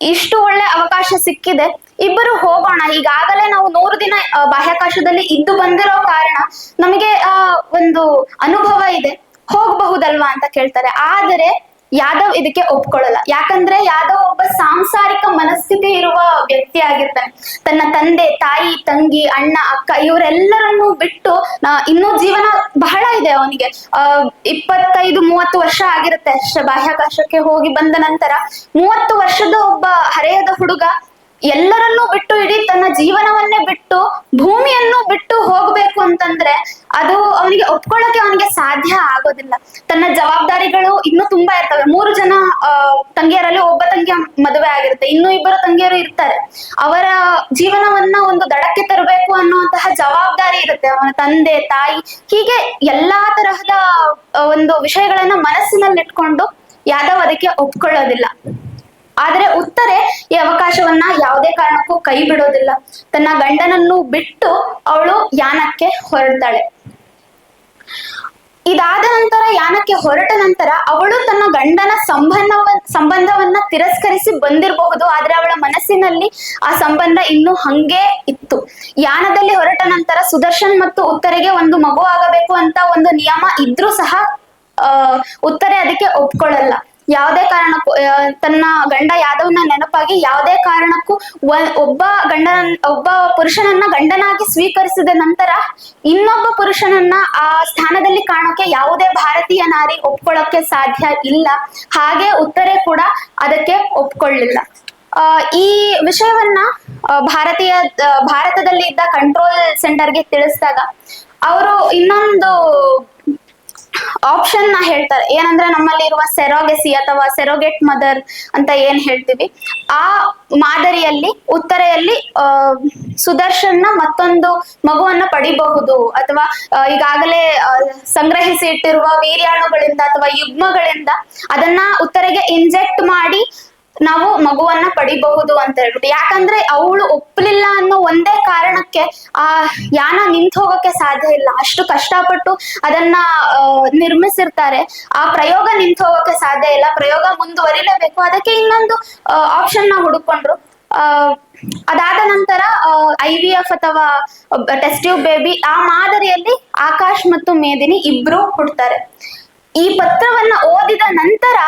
ಇಷ್ಟು ಒಳ್ಳೆ ಅವಕಾಶ ಸಿಕ್ಕಿದೆ. ಇಬ್ಬರು ಹೋಗೋಣ. ಈಗಾಗಲೇ ನಾವು ನೂರು ದಿನ ಬಾಹ್ಯಾಕಾಶದಲ್ಲಿ ಇದ್ದು ಬಂದಿರೋ ಕಾರಣ ನಮಗೆ ಒಂದು ಅನುಭವ ಇದೆ. ಹೋಗಬಹುದಲ್ವಾ ಅಂತ ಕೇಳ್ತಾರೆ. ಆದರೆ ಯಾದವ್ ಇದಕ್ಕೆ ಒಪ್ಕೊಳ್ಳಲ್ಲ. ಯಾಕಂದ್ರೆ ಯಾದವ್ ಒಬ್ಬ ಸಾಂಸಾರಿಕ ಮನಸ್ಥಿತಿ ಇರುವ ವ್ಯಕ್ತಿ ಆಗಿರ್ತಾನೆ. ತನ್ನ ತಂದೆ, ತಾಯಿ, ತಂಗಿ, ಅಣ್ಣ, ಅಕ್ಕ ಇವರೆಲ್ಲರನ್ನು ಬಿಟ್ಟು ಇನ್ನೂ ಜೀವನ ಬಹಳ ಇದೆ ಅವನಿಗೆ. ಆ, ಇಪ್ಪತ್ತೈದು, ಮೂವತ್ತು ವರ್ಷ ಆಗಿರುತ್ತೆ ಅಷ್ಟೇ ಬಾಹ್ಯಾಕಾಶಕ್ಕೆ ಹೋಗಿ ಬಂದ ನಂತರ. ಮೂವತ್ತು ವರ್ಷದ ಒಬ್ಬ ಹರೆಯದ ಹುಡುಗ ಎಲ್ಲರನ್ನೂ ಬಿಟ್ಟು ಇಡೀ ತನ್ನ ಜೀವನವನ್ನೇ ಬಿಟ್ಟು ಭೂಮಿಯನ್ನು ಬಿಟ್ಟು ಹೋಗ್ಬೇಕು ಅಂತಂದ್ರೆ ಅದು ಅವನಿಗೆ ಒಪ್ಕೊಳ್ಳೋಕೆ ಅವನಿಗೆ ಸಾಧ್ಯ ಆಗೋದಿಲ್ಲ. ತನ್ನ ಜವಾಬ್ದಾರಿಗಳು ಇನ್ನೂ ತುಂಬಾ ಇರ್ತವೆ. ಮೂರು ಜನ ತಂಗಿಯರಲ್ಲಿ ಒಬ್ಬ ತಂಗಿಯ ಮದುವೆ ಆಗಿರುತ್ತೆ. ಇನ್ನೂ ಇಬ್ಬರು ತಂಗಿಯರು ಇರ್ತಾರೆ. ಅವರ ಜೀವನವನ್ನ ಒಂದು ದಡಕ್ಕೆ ತರಬೇಕು ಅನ್ನುವಂತಹ ಜವಾಬ್ದಾರಿ ಇರುತ್ತೆ. ಅವನ ತಂದೆ, ತಾಯಿ, ಹೀಗೆ ಎಲ್ಲಾ ತರಹದ ಒಂದು ವಿಷಯಗಳನ್ನ ಮನಸ್ಸಿನಲ್ಲಿ ಇಟ್ಕೊಂಡು ಯಾದವ್ ಅದಕ್ಕೆ ಒಪ್ಕೊಳ್ಳೋದಿಲ್ಲ. ಆದ್ರೆ ಉತ್ತರೆ ಈ ಅವಕಾಶವನ್ನ ಯಾವುದೇ ಕಾರಣಕ್ಕೂ ಕೈ ಬಿಡೋದಿಲ್ಲ. ತನ್ನ ಗಂಡನನ್ನು ಬಿಟ್ಟು ಅವಳು ಯಾನಕ್ಕೆ ಹೊರಡ್ತಾಳೆ. ಇದಾದ ನಂತರ ಯಾನಕ್ಕೆ ಹೊರಟ ನಂತರ ಅವಳು ತನ್ನ ಗಂಡನ ಸಂಬಂಧವ, ಸಂಬಂಧವನ್ನ ತಿರಸ್ಕರಿಸಿ ಬಂದಿರಬಹುದು, ಆದ್ರೆ ಅವಳ ಮನಸ್ಸಿನಲ್ಲಿ ಆ ಸಂಬಂಧ ಇನ್ನೂ ಹಂಗೆ ಇತ್ತು. ಯಾನದಲ್ಲಿ ಹೊರಟ ನಂತರ ಸುದರ್ಶನ್ ಮತ್ತು ಉತ್ತರೆಗೆ ಒಂದು ಮಗು ಆಗಬೇಕು ಅಂತ ಒಂದು ನಿಯಮ ಇದ್ರೂ ಸಹ, ಆ, ಉತ್ತರೆ ಅದಕ್ಕೆ ಒಪ್ಕೊಳ್ಳಲ್ಲ. ಯಾವುದೇ ಕಾರಣಕ್ಕೂ ತನ್ನ ಗಂಡ ಯಾದವ್ನ ನೆನಪಾಗಿ ಯಾವುದೇ ಕಾರಣಕ್ಕೂ ಒಬ್ಬ ಗಂಡನ ಒಬ್ಬ ಪುರುಷನನ್ನ ಗಂಡನಾಗಿ ಸ್ವೀಕರಿಸಿದ ನಂತರ ಇನ್ನೊಬ್ಬ ಪುರುಷನನ್ನ ಆ ಸ್ಥಾನದಲ್ಲಿ ಕಾಣೋಕೆ ಯಾವುದೇ ಭಾರತೀಯ ನಾರಿ ಒಪ್ಕೊಳ್ಳೋಕೆ ಸಾಧ್ಯ ಇಲ್ಲ. ಹಾಗೆ ಉತ್ತರೆ ಕೂಡ ಅದಕ್ಕೆ ಒಪ್ಕೊಳ್ಳಿಲ್ಲ. ಈ ವಿಷಯವನ್ನ ಭಾರತೀಯ ಭಾರತದಲ್ಲಿ ಇದ್ದ ಕಂಟ್ರೋಲ್ ಸೆಂಟರ್ಗೆ ತಿಳಿಸಿದಾಗ, ಅವರು ಇನ್ನೊಂದು ಆಪ್ಷನ್ನ ಹೇಳ್ತಾರೆ. ಏನಂದ್ರೆ ನಮ್ಮಲ್ಲಿ ಇರುವ ಸೆರೋಗೆಸಿ ಅಥವಾ ಸೆರೋಗೆಟ್ ಮದರ್ ಅಂತ ಏನ್ ಹೇಳ್ತೀವಿ? ಆ ಮಾದರಿಯಲ್ಲಿ, ಉತ್ತರೆಯಲ್ಲಿ ಸುದರ್ಶನ್ ಸುದರ್ಶನ್ನ ಮತ್ತೊಂದು ಮಗುವನ್ನ ಪಡಿಬಹುದು. ಅಥವಾ ಈಗಾಗಲೇ ಸಂಗ್ರಹಿಸಿ ಇಟ್ಟಿರುವ ವೀರ್ಯಾಣುಗಳಿಂದ ಅಥವಾ ಯುಗ್ಮಗಳಿಂದ ಅದನ್ನ ಉತ್ತರೆಗೆ ಇಂಜೆಕ್ಟ್ ಮಾಡಿ ನಾವು ಮಗುವನ್ನ ಪಡಿಬಹುದು ಅಂತ ಹೇಳ್ಬಿಟ್ಟು. ಯಾಕಂದ್ರೆ ಅವಳು ಒಪ್ಪಲಿಲ್ಲ ಅನ್ನೋ ಒಂದೇ ಕಾರಣಕ್ಕೆ ಆ ಯಾನ ನಿಂತು ಹೋಗಕ್ಕೆ ಸಾಧ್ಯ ಇಲ್ಲ. ಅಷ್ಟು ಕಷ್ಟಪಟ್ಟು ಅದನ್ನ ನಿರ್ಮಿಸಿರ್ತಾರೆ. ಆ ಪ್ರಯೋಗ ನಿಂತು ಹೋಗಕ್ಕೆ ಸಾಧ್ಯ ಇಲ್ಲ. ಪ್ರಯೋಗ ಮುಂದುವರಿಲೇಬೇಕು. ಅದಕ್ಕೆ ಇನ್ನೊಂದು ಆಪ್ಷನ್ನ ಹುಡುಕೊಂಡ್ರು. ಅದಾದ ನಂತರ ಐ ವಿ ಎಫ್ ಅಥವಾ ಟೆಸ್ಟ್ ಟ್ಯೂಬ್ ಬೇಬಿ ಆ ಮಾದರಿಯಲ್ಲಿ ಆಕಾಶ್ ಮತ್ತು ಮೇದಿನಿ ಇಬ್ರು ಹುಡ್ತಾರೆ. ಈ ಪತ್ರವನ್ನ ಓದಿದ ನಂತರ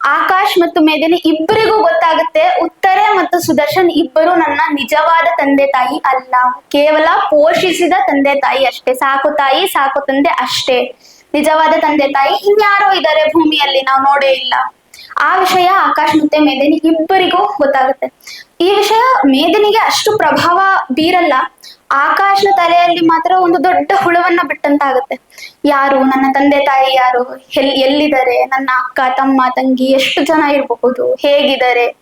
ಆಕಾಶ್ ಮತ್ತು ಮೇದಿನಿ ಇಬ್ಬರಿಗೂ ಗೊತ್ತಾಗುತ್ತೆ. ಉತ್ತರೆ ಮತ್ತು ಸುದರ್ಶನ್ ಇಬ್ಬರು ನನ್ನ ನಿಜವಾದ ತಂದೆ ತಾಯಿ ಅಲ್ಲ. ಕೇವಲ ಪೋಷಿಸಿದ ತಂದೆ ತಾಯಿ ಅಷ್ಟೇ. ಸಾಕು ತಾಯಿ, ಸಾಕು ತಂದೆ ಅಷ್ಟೇ. ನಿಜವಾದ ತಂದೆ ತಾಯಿ ಇನ್ಯಾರೋ ಇದ್ದಾರೆ ಭೂಮಿಯಲ್ಲಿ, ನಾವು ನೋಡೇ ಇಲ್ಲ. ಆ ವಿಷಯ ಆಕಾಶ್ ಮತ್ತೆ ಮೇದಿನಿ ಇಬ್ಬರಿಗೂ ಗೊತ್ತಾಗುತ್ತೆ. ಈ ವಿಷಯ ಮೇದಿನಿಗೆ ಅಷ್ಟು ಪ್ರಭಾವ ಬೀರಲ್ಲ. ಆಕಾಶ್ನ ತಲೆಯಲ್ಲಿ ಮಾತ್ರ ಒಂದು ದೊಡ್ಡ ಹುಳವನ್ನ ಬಿಟ್ಟಂತಾಗುತ್ತೆ. ಯಾರು? ನನ್ನ ತಂದೆ ತಾಯಿ ಯಾರು? ಎಲ್ ಎಲ್ಲಿದ್ದಾರೆ? ನನ್ನ ಅಕ್ಕ, ತಮ್ಮ, ತಂಗಿ, ಎಷ್ಟು ಜನ ಇರಬಹುದು? ಹೇಗಿದ್ದಾರೆ?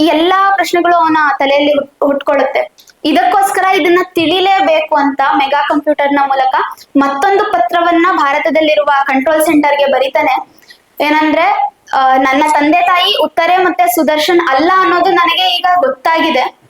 ಈ ಎಲ್ಲಾ ಪ್ರಶ್ನೆಗಳು ಅವನ ತಲೆಯಲ್ಲಿ ಹುಟ್- ಹುಟ್ಕೊಳ್ಳುತ್ತೆ. ಇದಕ್ಕೋಸ್ಕರ ಇದನ್ನ ತಿಳಿಲೇಬೇಕು ಅಂತ ಮೆಗಾ ಕಂಪ್ಯೂಟರ್ನ ಮೂಲಕ ಮತ್ತೊಂದು ಪತ್ರವನ್ನ ಭಾರತದಲ್ಲಿರುವ ಕಂಟ್ರೋಲ್ ಸೆಂಟರ್ಗೆ ಬರೀತಾನೆ. ಏನಂದ್ರೆ ನನ್ನ ತಂದೆ ತಾಯಿ ಉತ್ತರೆ ಮತ್ತೆ ಸುದರ್ಶನ್ ಅಲ್ಲ ಅನ್ನೋದು ನನಗೆ ಈಗ ಗೊತ್ತಾಗಿದೆ.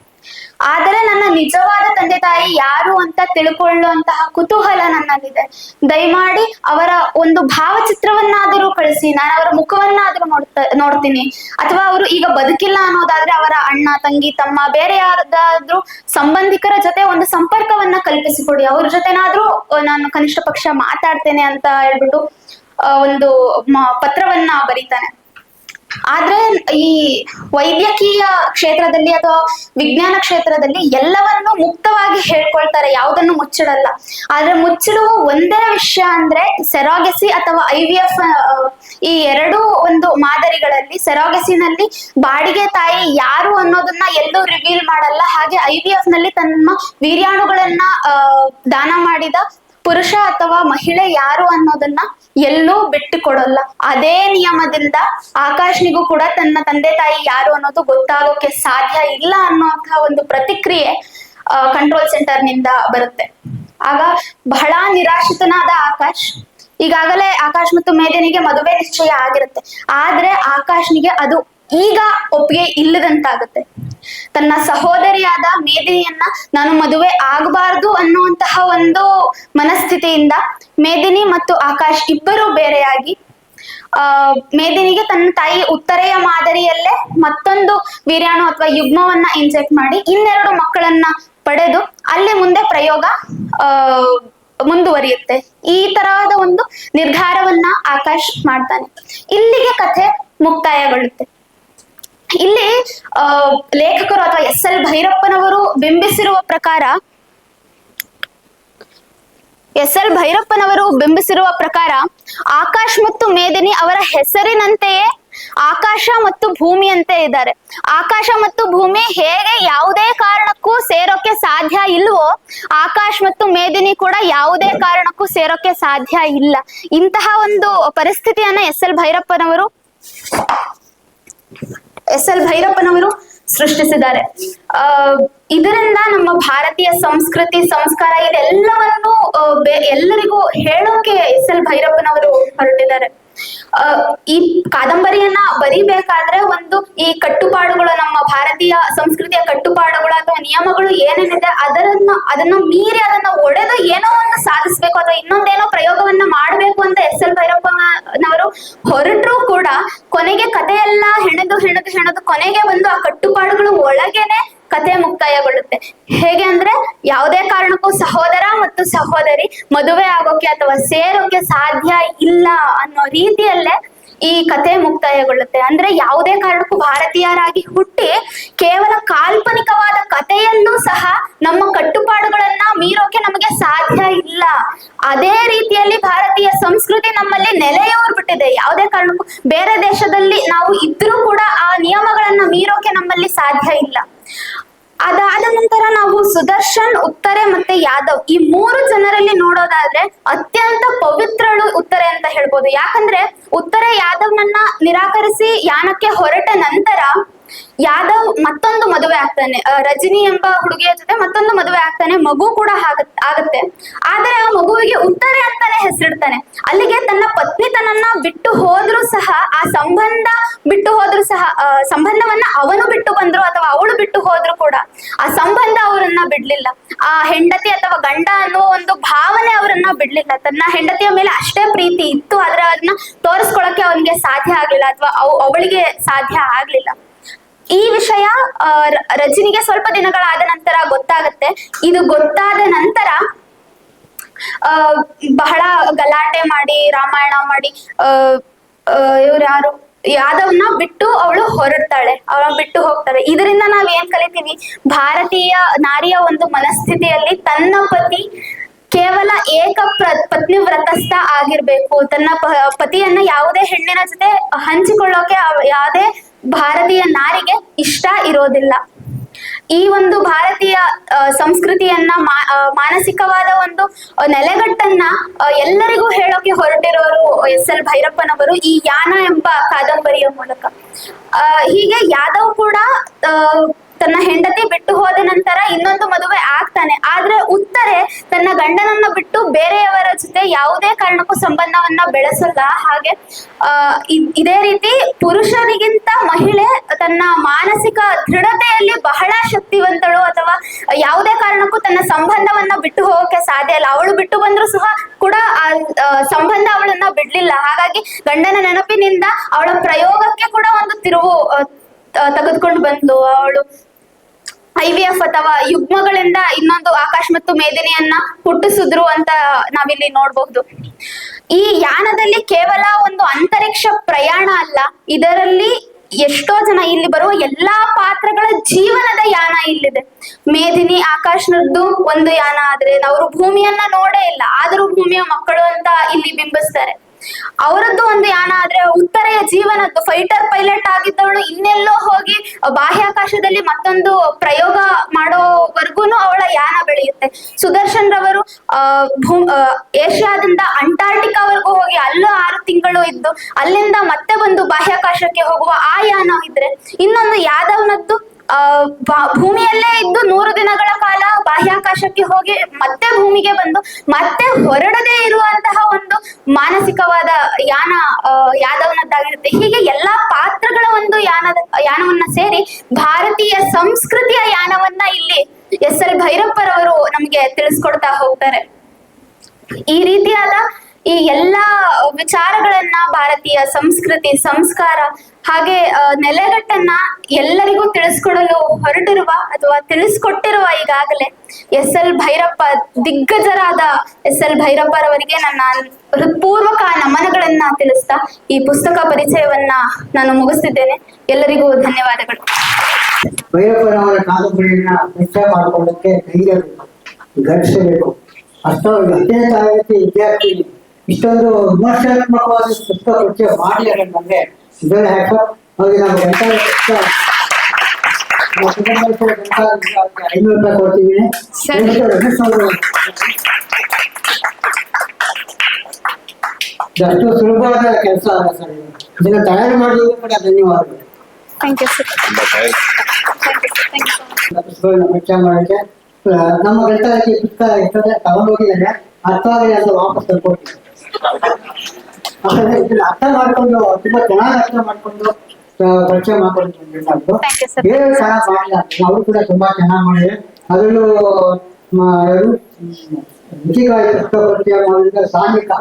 ಆದರೆ ನನ್ನ ನಿಜವಾದ ತಂದೆ ತಾಯಿ ಯಾರು ಅಂತ ತಿಳ್ಕೊಳ್ಳುವಂತಹ ಕುತೂಹಲ ನನ್ನಲ್ಲಿದೆ. ದಯಮಾಡಿ ಅವರ ಒಂದು ಭಾವಚಿತ್ರವನ್ನಾದರೂ ಕಳಿಸಿ, ನಾನು ಅವರ ಮುಖವನ್ನಾದರೂ ನೋಡ್ತಾ, ನೋಡ್ತೀನಿ. ಅಥವಾ ಅವರು ಈಗ ಬದುಕಿಲ್ಲ ಅನ್ನೋದಾದ್ರೆ ಅವರ ಅಣ್ಣ, ತಂಗಿ, ತಮ್ಮ ಬೇರೆ ಯಾರದಾದ್ರೂ ಸಂಬಂಧಿಕರ ಜೊತೆ ಒಂದು ಸಂಪರ್ಕವನ್ನ ಕಲ್ಪಿಸಿಕೊಡಿ. ಅವ್ರ ಜೊತೆನಾದ್ರೂ ನಾನು ಕನಿಷ್ಠ ಪಕ್ಷ ಮಾತಾಡ್ತೇನೆ ಅಂತ ಹೇಳ್ಬಿಟ್ಟು ಒಂದು ಪತ್ರವನ್ನ ಬರೀತಾನೆ. ಆದ್ರೆ ಈ ವೈದ್ಯಕೀಯ ಕ್ಷೇತ್ರದಲ್ಲಿ ಅಥವಾ ವಿಜ್ಞಾನ ಕ್ಷೇತ್ರದಲ್ಲಿ ಎಲ್ಲವನ್ನು ಮುಕ್ತವಾಗಿ ಹೇಳ್ಕೊಳ್ತಾರೆ, ಯಾವುದನ್ನು ಮುಚ್ಚಿಡಲ್ಲ. ಆದ್ರೆ ಮುಚ್ಚಿಡುವ ಒಂದೇ ವಿಷಯ ಅಂದ್ರೆ ಸೆರಾಗಸಿ ಅಥವಾ ಐ ವಿ ಎಫ್ ಈ ಎರಡು ಒಂದು ಮಾದರಿಗಳಲ್ಲಿ ಸೆರಾಗಸಿನಲ್ಲಿ ಬಾಡಿಗೆ ತಾಯಿ ಯಾರು ಅನ್ನೋದನ್ನ ಎಲ್ಲೂ ರಿವೀಲ್ ಮಾಡಲ್ಲ. ಹಾಗೆ ಐ ವಿ ಎಫ್ನಲ್ಲಿ ತನ್ನ ವೀರ್ಯಾಣುಗಳನ್ನ ದಾನ ಮಾಡಿದ ಪುರುಷ ಅಥವಾ ಮಹಿಳೆ ಯಾರು ಅನ್ನೋದನ್ನ ಎಲ್ಲೂ ಬಿಟ್ಟು ಕೊಡಲ್ಲ ಅದೇ ನಿಯಮದಿಂದ ಆಕಾಶ್ನಿಗೂ ಕೂಡ ತನ್ನ ತಂದೆ ತಾಯಿ ಯಾರು ಅನ್ನೋದು ಗೊತ್ತಾಗೋಕೆ ಸಾಧ್ಯ ಇಲ್ಲ ಅನ್ನೋಂತಹ ಒಂದು ಪ್ರತಿಕ್ರಿಯೆ ಕಂಟ್ರೋಲ್ ಸೆಂಟರ್ನಿಂದ ಬರುತ್ತೆ. ಆಗ ಬಹಳ ನಿರಾಶ್ರಿತನಾದ ಆಕಾಶ್, ಈಗಾಗಲೇ ಆಕಾಶ್ ಮತ್ತು ಮೇದಿನಿಗೆ ಮದುವೆ ನಿಶ್ಚಯ ಆಗಿರುತ್ತೆ. ಆದ್ರೆ ಆಕಾಶ್ನಿಗೆ ಅದು ಈಗ ಒಪ್ಪಿಗೆ ಇಲ್ಲದಂತಾಗುತ್ತೆ. ತನ್ನ ಸಹೋದರಿಯಾದ ಮೇದಿನಿಯನ್ನ ನಾನು ಮದುವೆ ಆಗಬಾರದು ಅನ್ನುವಂತಹ ಒಂದು ಮನಸ್ಥಿತಿಯಿಂದ ಮೇದಿನಿ ಮತ್ತು ಆಕಾಶ್ ಇಬ್ಬರೂ ಬೇರೆಯಾಗಿ, ಆ, ಮೇದಿನಿಗೆ ತನ್ನ ತಾಯಿ ಉತ್ತರೆಯ ಮಾದರಿಯಲ್ಲೇ ಮತ್ತೊಂದು ವೀರ್ಯಾಣು ಅಥವಾ ಯುಗ್ಮವನ್ನ ಇನ್ಸೆಕ್ಟ್ ಮಾಡಿ ಇನ್ನೆರಡು ಮಕ್ಕಳನ್ನ ಪಡೆದು ಅಲ್ಲಿ ಮುಂದೆ ಪ್ರಯೋಗ ಮುಂದುವರಿಯುತ್ತೆ. ಈ ತರಹದ ಒಂದು ನಿರ್ಧಾರವನ್ನ ಆಕಾಶ್ ಮಾಡ್ತಾನೆ. ಇಲ್ಲಿಗೆ ಕಥೆ ಮುಕ್ತಾಯಗೊಳ್ಳುತ್ತೆ. ಇಲ್ಲಿ ಲೇಖಕರು ಅಥವಾ ಎಸ್ ಎಲ್ ಭೈರಪ್ಪನವರು ಬಿಂಬಿಸಿರುವ ಪ್ರಕಾರ, ಎಸ್ ಎಲ್ ಭೈರಪ್ಪನವರು ಬಿಂಬಿಸಿರುವ ಪ್ರಕಾರ, ಆಕಾಶ್ ಮತ್ತು ಮೇದಿನಿ ಅವರ ಹೆಸರಿನಂತೆಯೇ ಆಕಾಶ ಮತ್ತು ಭೂಮಿಯಂತೆ ಇದ್ದಾರೆ. ಆಕಾಶ ಮತ್ತು ಭೂಮಿ ಹೇಗೆ ಯಾವುದೇ ಕಾರಣಕ್ಕೂ ಸೇರೋಕೆ ಸಾಧ್ಯ ಇಲ್ವೋ, ಆಕಾಶ್ ಮತ್ತು ಮೇದಿನಿ ಕೂಡ ಯಾವುದೇ ಕಾರಣಕ್ಕೂ ಸೇರೋಕೆ ಸಾಧ್ಯ ಇಲ್ಲ. ಇಂತಹ ಒಂದು ಪರಿಸ್ಥಿತಿಯನ್ನ ಎಸ್ ಎಲ್ ಭೈರಪ್ಪನವರು ಎಸ್ ಎಲ್ ಭೈರಪ್ಪನವರು ಸೃಷ್ಟಿಸಿದ್ದಾರೆ. ಆ, ಇದರಿಂದ ನಮ್ಮ ಭಾರತೀಯ ಸಂಸ್ಕೃತಿ, ಸಂಸ್ಕಾರ ಇದೆಲ್ಲವನ್ನು ಎಲ್ಲರಿಗೂ ಹೇಳೋಕೆ ಎಸ್ ಎಲ್ ಭೈರಪ್ಪನವರು ಹೊರಟಿದ್ದಾರೆ. ಈ ಕಾದಂಬರಿಯನ್ನ ಬರಿಬೇಕಾದ್ರೆ ಒಂದು ಈ ಕಟ್ಟುಪಾಡುಗಳು, ನಮ್ಮ ಭಾರತೀಯ ಸಂಸ್ಕೃತಿಯ ಕಟ್ಟುಪಾಡುಗಳು ಅಥವಾ ನಿಯಮಗಳು ಏನೇನಿದೆ ಅದರನ್ನ, ಅದನ್ನ ಮೀರಿ ಅದನ್ನ ಒಡೆದು ಏನೋ ಒಂದು ಸಾಧಿಸ್ಬೇಕು ಅಥವಾ ಇನ್ನೊಂದೇನೋ ಪ್ರಯೋಗವನ್ನ ಮಾಡ್ಬೇಕು ಅಂತ ಎಸ್ ಎಲ್ ಭೈರಪ್ಪನವರು ಹೊರಟ್ರು ಕೂಡ ಕೊನೆಗೆ ಕಥೆಯೆಲ್ಲ ಹೆಣೆದು ಹೆಣೆದು ಹೆಣೆದು ಕೊನೆಗೆ ಬಂದು ಆ ಕಟ್ಟುಪಾಡುಗಳು ಒಳಗೇನೆ ಕಥೆ ಮುಕ್ತಾಯಗೊಳ್ಳುತ್ತೆ. ಹೇಗೆ ಅಂದ್ರೆ ಯಾವುದೇ ಕಾರಣಕ್ಕೂ ಸಹೋದರ ಮತ್ತು ಸಹೋದರಿ ಮದುವೆ ಆಗೋಕೆ ಅಥವಾ ಸೇರೋಕೆ ಸಾಧ್ಯ ಇಲ್ಲ ಅನ್ನೋ ರೀತಿಯಲ್ಲೇ ಈ ಕತೆ ಮುಕ್ತಾಯಗೊಳ್ಳುತ್ತೆ. ಅಂದ್ರೆ ಯಾವುದೇ ಕಾರಣಕ್ಕೂ ಭಾರತೀಯರಾಗಿ ಹುಟ್ಟಿ ಕೇವಲ ಕಾಲ್ಪನಿಕವಾದ ಕಥೆಯಲ್ಲೂ ಸಹ ನಮ್ಮ ಕಟ್ಟುಪಾಡುಗಳನ್ನ ಮೀರೋಕೆ ನಮಗೆ ಸಾಧ್ಯ ಇಲ್ಲ. ಅದೇ ರೀತಿಯಲ್ಲಿ ಭಾರತೀಯ ಸಂಸ್ಕೃತಿ ನಮ್ಮಲ್ಲಿ ನೆಲೆಯೂರ್ಬಿಟ್ಟಿದೆ. ಯಾವುದೇ ಕಾರಣಕ್ಕೂ ಬೇರೆ ದೇಶದಲ್ಲಿ ನಾವು ಇದ್ರೂ ಕೂಡ ಆ ನಿಯಮಗಳನ್ನ ಮೀರೋಕೆ ನಮ್ಮಲ್ಲಿ ಸಾಧ್ಯ ಇಲ್ಲ. ಅದಾದ ನಂತರ ನಾವು ಸುದರ್ಶನ್, ಉತ್ತರೆ ಮತ್ತೆ ಯಾದವ್ ಈ ಮೂರು ಜನರಲ್ಲಿ ನೋಡೋದಾದ್ರೆ ಅತ್ಯಂತ ಪವಿತ್ರಳು ಉತ್ತರೆ ಅಂತ ಹೇಳ್ಬೋದು. ಯಾಕಂದ್ರೆ ಉತ್ತರೆ ಯಾದವ್ನನ್ನ ನಿರಾಕರಿಸಿ ಯಾನಕ್ಕೆ ಹೊರಟ ನಂತರ ಯಾದವ್ ಮತ್ತೊಂದು ಮದುವೆ ಆಗ್ತಾನೆ. ರಜನಿ ಎಂಬ ಹುಡುಗಿಯ ಜೊತೆ ಮತ್ತೊಂದು ಮದುವೆ ಆಗ್ತಾನೆ. ಮಗು ಕೂಡ ಆಗುತ್ತೆ. ಆದ್ರೆ ಆ ಮಗುವಿಗೆ ಉತ್ತರೆ ಅಂತಾನೆ ಹೆಸರಿಡ್ತಾನೆ. ಅಲ್ಲಿಗೆ ತನ್ನ ಪತ್ನಿ ತನ್ನ ಬಿಟ್ಟು ಹೋದ್ರು ಸಹ, ಆ ಸಂಬಂಧ ಬಿಟ್ಟು ಹೋದ್ರು ಸಹ ಸಂಬಂಧವನ್ನ ಅವನು ಬಿಟ್ಟು ಬಂದ್ರು ಅಥವಾ ಅವಳು ಬಿಟ್ಟು ಹೋದ್ರು ಕೂಡ, ಆ ಸಂಬಂಧ ಅವರನ್ನ ಬಿಡ್ಲಿಲ್ಲ. ಆ ಹೆಂಡತಿ ಅಥವಾ ಗಂಡ ಅನ್ನೋ ಒಂದು ಭಾವನೆ ಅವರನ್ನ ಬಿಡ್ಲಿಲ್ಲ. ತನ್ನ ಹೆಂಡತಿಯ ಮೇಲೆ ಅಷ್ಟೇ ಪ್ರೀತಿ ಇತ್ತು. ಆದ್ರೆ ಅದನ್ನ ತೋರಿಸ್ಕೊಳಕ್ಕೆ ಅವನಿಗೆ ಸಾಧ್ಯ ಆಗ್ಲಿಲ್ಲ ಅಥವಾ ಅವ್, ಅವಳಿಗೆ ಸಾಧ್ಯ ಆಗ್ಲಿಲ್ಲ. ಈ ವಿಷಯ ರಜನಿಗೆ ಸ್ವಲ್ಪ ದಿನಗಳಾದ ನಂತರ ಗೊತ್ತಾಗುತ್ತೆ. ಇದು ಗೊತ್ತಾದ ನಂತರ ಬಹಳ ಗಲಾಟೆ ಮಾಡಿ, ರಾಮಾಯಣ ಮಾಡಿ ಇವ್ರು ಯಾರು, ಯಾದವ್ನ ಬಿಟ್ಟು ಅವಳು ಹೊರಡ್ತಾಳೆ. ಅವಳ ಬಿಟ್ಟು ಹೋಗ್ತಾಳೆ ಇದರಿಂದ ನಾವ್ ಏನ್ ಕಲಿತೀವಿ? ಭಾರತೀಯ ನಾರಿಯ ಒಂದು ಮನಸ್ಥಿತಿಯಲ್ಲಿ ತನ್ನ ಪತಿ ಕೇವಲ ಏಕ ಪ್ರ- ಪತ್ನಿವ್ರತಸ್ಥ ಆಗಿರ್ಬೇಕು. ತನ್ನ ಪತಿಯನ್ನ ಯಾವುದೇ ಹೆಣ್ಣಿನ ಜೊತೆ ಹಂಚಿಕೊಳ್ಳೋಕೆ ಯಾವುದೇ ಭಾರತೀಯ ನಾರಿಗೆ ಇಷ್ಟ ಇರೋದಿಲ್ಲ. ಈ ಒಂದು ಭಾರತೀಯ ಸಂಸ್ಕೃತಿಯನ್ನ ಮಾನಸಿಕವಾದ ಒಂದು ನೆಲೆಗಟ್ಟನ್ನ ಎಲ್ಲರಿಗೂ ಹೇಳೋಕೆ ಹೊರಟಿರೋರು ಎಸ್ ಎಲ್ ಭೈರಪ್ಪನವರು ಈ ಯಾನ ಎಂಬ ಕಾದಂಬರಿಯ ಮೂಲಕ. ಹೀಗೆ ಯಾದವ್ ಕೂಡ ತನ್ನ ಹೆಂಡತಿ ಬಿಟ್ಟು ಹೋದ ನಂತರ ಇನ್ನೊಂದು ಮದುವೆ ಆಗ್ತಾನೆ. ಆದ್ರೆ ಉತ್ತರೆ ತನ್ನ ಗಂಡನನ್ನ ಬಿಟ್ಟು ಬೇರೆಯವರ ಜೊತೆ ಯಾವುದೇ ಕಾರಣಕ್ಕೂ ಸಂಬಂಧವನ್ನ ಬೆಳೆಸಲ್ಲ. ಹಾಗೆ ಇದೇ ರೀತಿ ಪುರುಷನಿಗಿಂತ ಮಹಿಳೆ ತನ್ನ ಮಾನಸಿಕ ದೃಢತೆಯಲ್ಲಿ ಬಹಳ ಶಕ್ತಿವಂತಳು ಅಥವಾ ಯಾವುದೇ ಕಾರಣಕ್ಕೂ ತನ್ನ ಸಂಬಂಧವನ್ನ ಬಿಟ್ಟು ಹೋಗೋಕೆ ಸಾಧ್ಯ ಇಲ್ಲ. ಅವಳು ಬಿಟ್ಟು ಬಂದ್ರು ಸಹ ಕೂಡ ಆ ಸಂಬಂಧ ಅವಳನ್ನ ಬಿಡ್ಲಿಲ್ಲ. ಹಾಗಾಗಿ ಗಂಡನ ನೆನಪಿನಿಂದ ಅವಳ ಪ್ರಯೋಗಕ್ಕೆ ಕೂಡ ಒಂದು ತಿರುವು ತೆಗೆದುಕೊಂಡು ಬಂದ್ಲು. ಅವಳು ಐ ವಿ ಎಫ್ ಅಥವಾ ಯುಗ್ಮಗಳಿಂದ ಇನ್ನೊಂದು ಆಕಾಶ್ ಮತ್ತು ಮೇದಿನಿಯನ್ನ ಹುಟ್ಟಿಸಿದ್ರು ಅಂತ ನಾವಿಲ್ಲಿ ನೋಡಬಹುದು. ಈ ಯಾನದಲ್ಲಿ ಕೇವಲ ಒಂದು ಅಂತರಿಕ್ಷ ಪ್ರಯಾಣ ಅಲ್ಲ, ಇದರಲ್ಲಿ ಎಷ್ಟೋ ಜನ ಇಲ್ಲಿ ಬರುವ ಎಲ್ಲಾ ಪಾತ್ರಗಳ ಜೀವನದ ಯಾನ ಇಲ್ಲಿದೆ. ಮೇದಿನಿ ಆಕಾಶನದ್ದು ಒಂದು ಯಾನ ಆದ್ರೆ ಅವರು ಭೂಮಿಯನ್ನ ನೋಡೇ ಇಲ್ಲ, ಆದರೂ ಭೂಮಿಯ ಮಕ್ಕಳು ಅಂತ ಇಲ್ಲಿ ಬಿಂಬಿಸ್ತಾರೆ. ಅವರದ್ದು ಒಂದು ಯಾನ ಆದ್ರೆ ಉತ್ತರೆಯ ಜೀವನದ್ದು ಫೈಟರ್ ಪೈಲಟ್ ಆಗಿದ್ದವಳು ಇನ್ನೆಲ್ಲೋ ಹೋಗಿ ಬಾಹ್ಯಾಕಾಶದಲ್ಲಿ ಮತ್ತೊಂದು ಪ್ರಯೋಗ ಮಾಡೋವರೆಗೂನು ಅವಳ ಯಾನ ಬೆಳೆಯುತ್ತೆ. ಸುದರ್ಶನ್ ರವರು ಭೂ ಏಷ್ಯಾದಿಂದ ಅಂಟಾರ್ಟಿಕಾವರೆಗೂ ಹೋಗಿ ಅಲ್ಲೂ ಆರು ತಿಂಗಳು ಇದ್ದು ಅಲ್ಲಿಂದ ಮತ್ತೆ ಬಂದು ಬಾಹ್ಯಾಕಾಶಕ್ಕೆ ಹೋಗುವ ಆ ಯಾನ ಇದ್ರೆ ಇನ್ನೊಂದು ಯಾದವ್ನದ್ದು ಭೂಮಿಯಲ್ಲೇ ಇದ್ದು ನೂರು ದಿನಗಳ ಕಾಲ ಬಾಹ್ಯಾಕಾಶಕ್ಕೆ ಹೋಗಿ ಮತ್ತೆ ಭೂಮಿಗೆ ಬಂದು ಮತ್ತೆ ಹೊರಡದೇ ಇರುವಂತಹ ಒಂದು ಮಾನಸಿಕವಾದ ಯಾನ ಯಾದವನದ್ದಾಗಿರುತ್ತೆ. ಹೀಗೆ ಎಲ್ಲಾ ಪಾತ್ರಗಳ ಒಂದು ಯಾನದ, ಯಾನವನ್ನ ಸೇರಿ ಭಾರತೀಯ ಸಂಸ್ಕೃತಿಯ ಯಾನವನ್ನ ಇಲ್ಲಿ ಎಸ್ ಎಲ್ ಭೈರಪ್ಪರವರು ನಮ್ಗೆ ತಿಳಿಸ್ಕೊಡ್ತಾ ಹೋಗ್ತಾರೆ. ಈ ರೀತಿಯಾದ ಈ ಎಲ್ಲಾ ವಿಚಾರಗಳನ್ನ ಭಾರತೀಯ ಸಂಸ್ಕೃತಿ, ಸಂಸ್ಕಾರ ಹಾಗೆ ನೆಲೆಗಟ್ಟನ್ನ ಎಲ್ಲರಿಗೂ ತಿಳಿಸ್ಕೊಡಲು ಹೊರಟಿರುವ ಅಥವಾ ತಿಳಿಸ್ಕೊಟ್ಟಿರುವ ಈಗಾಗಲೇ ಎಸ್ ಎಲ್ ಭೈರಪ್ಪ, ದಿಗ್ಗಜರಾದ ಎಸ್ ಎಲ್ ಭೈರಪ್ಪರವರಿಗೆ ನನ್ನ ಹೃತ್ಪೂರ್ವಕ ನಮನಗಳನ್ನ ತಿಳಿಸ್ತಾ ಈ ಪುಸ್ತಕ ಪರಿಚಯವನ್ನ ನಾನು ಮುಗಿಸ್ತಿದ್ದೇನೆ. ಎಲ್ಲರಿಗೂ ಧನ್ಯವಾದಗಳು. ಭೈರಪ್ಪನವರ ಕಾದಂಬರಿಯನ್ನ ಪರಿಚಯ ಮಾಡ್ಕೊಳ್ಳೋಕೆ ಧೈರ್ಯ ವಿದ್ಯಾರ್ಥಿ ಇಷ್ಟೊಂದು ವಿಮರ್ಶಾತ್ಮಕವಾದ ಪುಸ್ತಕ ಪರಿಚಯ ಮಾಡಿ ಅಂತಂದ್ರೆ ಇದರ ಹಾಕಿ ಅವ್ರಿಗೆ ನಾವು ಗಂಟೆ ಐನೂರು ರೂಪಾಯಿ ಕೊಡ್ತೀವಿ. ಅಷ್ಟು ಸುಲಭವಾದ ಕೆಲಸ ಅಲ್ಲ ಸರ್. ಇದನ್ನ ತಯಾರು ಮಾಡಿದ್ರು ಕೂಡ ಧನ್ಯವಾದಗಳು. ಥ್ಯಾಂಕ್ ಯು ಸರ್ ಪರಿಚಯ ಮಾಡೋಕ್ಕೆ. ನಮ್ಮ ಗಂಟೆ ಪುಸ್ತಕ ಇರ್ತದೆ ತಗೊಂಡೋಗಿದ್ದೇನೆ. ಅರ್ಥ ಆಗಲಿ ಅಂತ ವಾಪಸ್ ಇದನ್ನ ಅರ್ಥ ಮಾಡ್ಕೊಂಡು ತುಂಬಾ ಚೆನ್ನಾಗಿ ಅರ್ಥ ಮಾಡ್ಕೊಂಡು ಪರಿಚಯ ಮಾಡ್ಕೊಂಡು ಚೆನ್ನಾಗಿ ಮಾಡಿಲ್ಲ. ಅವರು ಕೂಡ ತುಂಬಾ ಚೆನ್ನಾಗಿ ಮಾಡಿದ್ದಾರೆ. ಅದರಲ್ಲೂ ಮ- ಯಾರು? ರುಚಿಕಾಯಿ ಪುಸ್ತಕ ಪರಿಚಯ ಮಾಡಿದ್ರೆ ಸಾಹಿಕ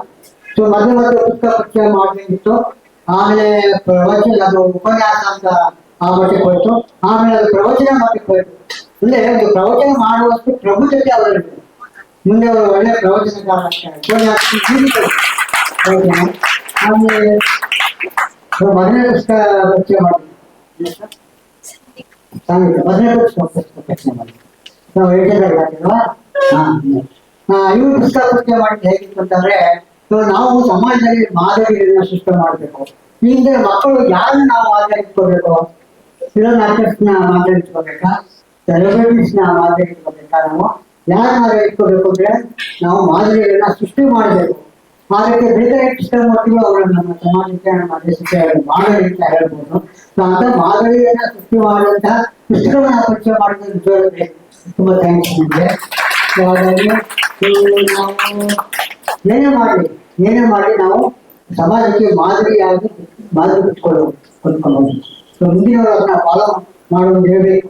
ಸೊ ಮಧ್ಯ ಮಧ್ಯ ಪುಸ್ತಕ ಪರಿಚಯ ಮಾಡಬೇಕಿತ್ತು. ಆಮೇಲೆ ಪ್ರವಚನ ಅದು ಉಪನ್ಯಾಸ ಅಂತ ಆ ಮಟ್ಟಕ್ಕೆ ಹೋಯ್ತು ಆಮೇಲೆ ಅದು ಪ್ರವಚನ ಮಟ್ಟಕ್ಕೆ ಹೋಯ್ತು ಅಂದ್ರೆ ಒಂದು ಪ್ರವಚನ ಮಾಡುವಷ್ಟು ಪ್ರಬುದ್ಧತೆ ಅವರಲ್ಲಿ ಮುಂದೆ ಅವರು ಒಳ್ಳೆ ಪ್ರವಚನಕಾರ ಮದುವೆ ಪುಸ್ತಕ ಪರಿಚಯ ಮಾಡಿದ್ರು ನಾವು ಮಾಡಿದ್ದು ನಾವು ಸಮಾಜದಲ್ಲಿ ಮಾದರಿಗಳನ್ನ ಸೃಷ್ಟಿ ಮಾಡಬೇಕು. ಹಿಂದೆ ಮಕ್ಕಳು ಯಾರನ್ನ ನಾವು ಮಾದರಿ ಇಟ್ಕೋಬೇಕು ಫಿಲಂ ಆರ್ಟಿಸ್ಟ್ನ ಮಾದರಿ ಇಟ್ಕೋಬೇಕಾ ಸೆಲೆಬ್ರಿಟೀಸ್ನ ನಾವು? ಯಾರ ಮಾದರಿ ಇಟ್ಕೋಬೇಕು ಅಂದ್ರೆ ನಾವು ಮಾದರಿಗಳನ್ನ ಸೃಷ್ಟಿ ಮಾಡಬೇಕು. ಅದಕ್ಕೆ ಬೇರೆ ಕೃಷ್ಣಮೂರ್ತಿಗಳು ಅವರು ನಮ್ಮ ಸಮಾಜಕ್ಕೆ ನಮ್ಮ ದೇಶಕ್ಕೆ ಮಾದರಿ ಅಂತ ಹೇಳ್ಬೋದು. ಅಂತ ಮಾದರಿಯನ್ನ ಸೃಷ್ಟಿ ಮಾಡುವಂತಹ ಪುಸ್ತಕವನ್ನ ಪರಿಚಯ ಮಾಡಿದ್ರೆ ತುಂಬಾ ಥ್ಯಾಂಕ್ಸ್ ನಿಮಗೆ. ಹಾಗಾಗಿ ಏನೇ ಮಾಡಿ ಏನೇ ಮಾಡಿ ನಾವು ಸಮಾಜಕ್ಕೆ ಮಾದರಿಯಾಗಿ ಮಾದರಿ ಬಿಟ್ಕೊಳ್ಳೋದು ಕೊಟ್ಕೊಳ್ಳೋದು ಸೊ ಮುಂದಿನವರನ್ನ ಫಾಲೋ ಮಾಡೋದು ಇರಬೇಕು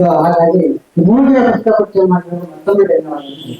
ಸೊ ಹಾಗಾಗಿ ಈ ಮೂರನೇ ಪುಸ್ತಕ ಪರಿಚಯ ಮಾಡಿರೋದು ಮತ್ತೊಮ್ಮೆ ಧನ್ಯವಾದಗಳು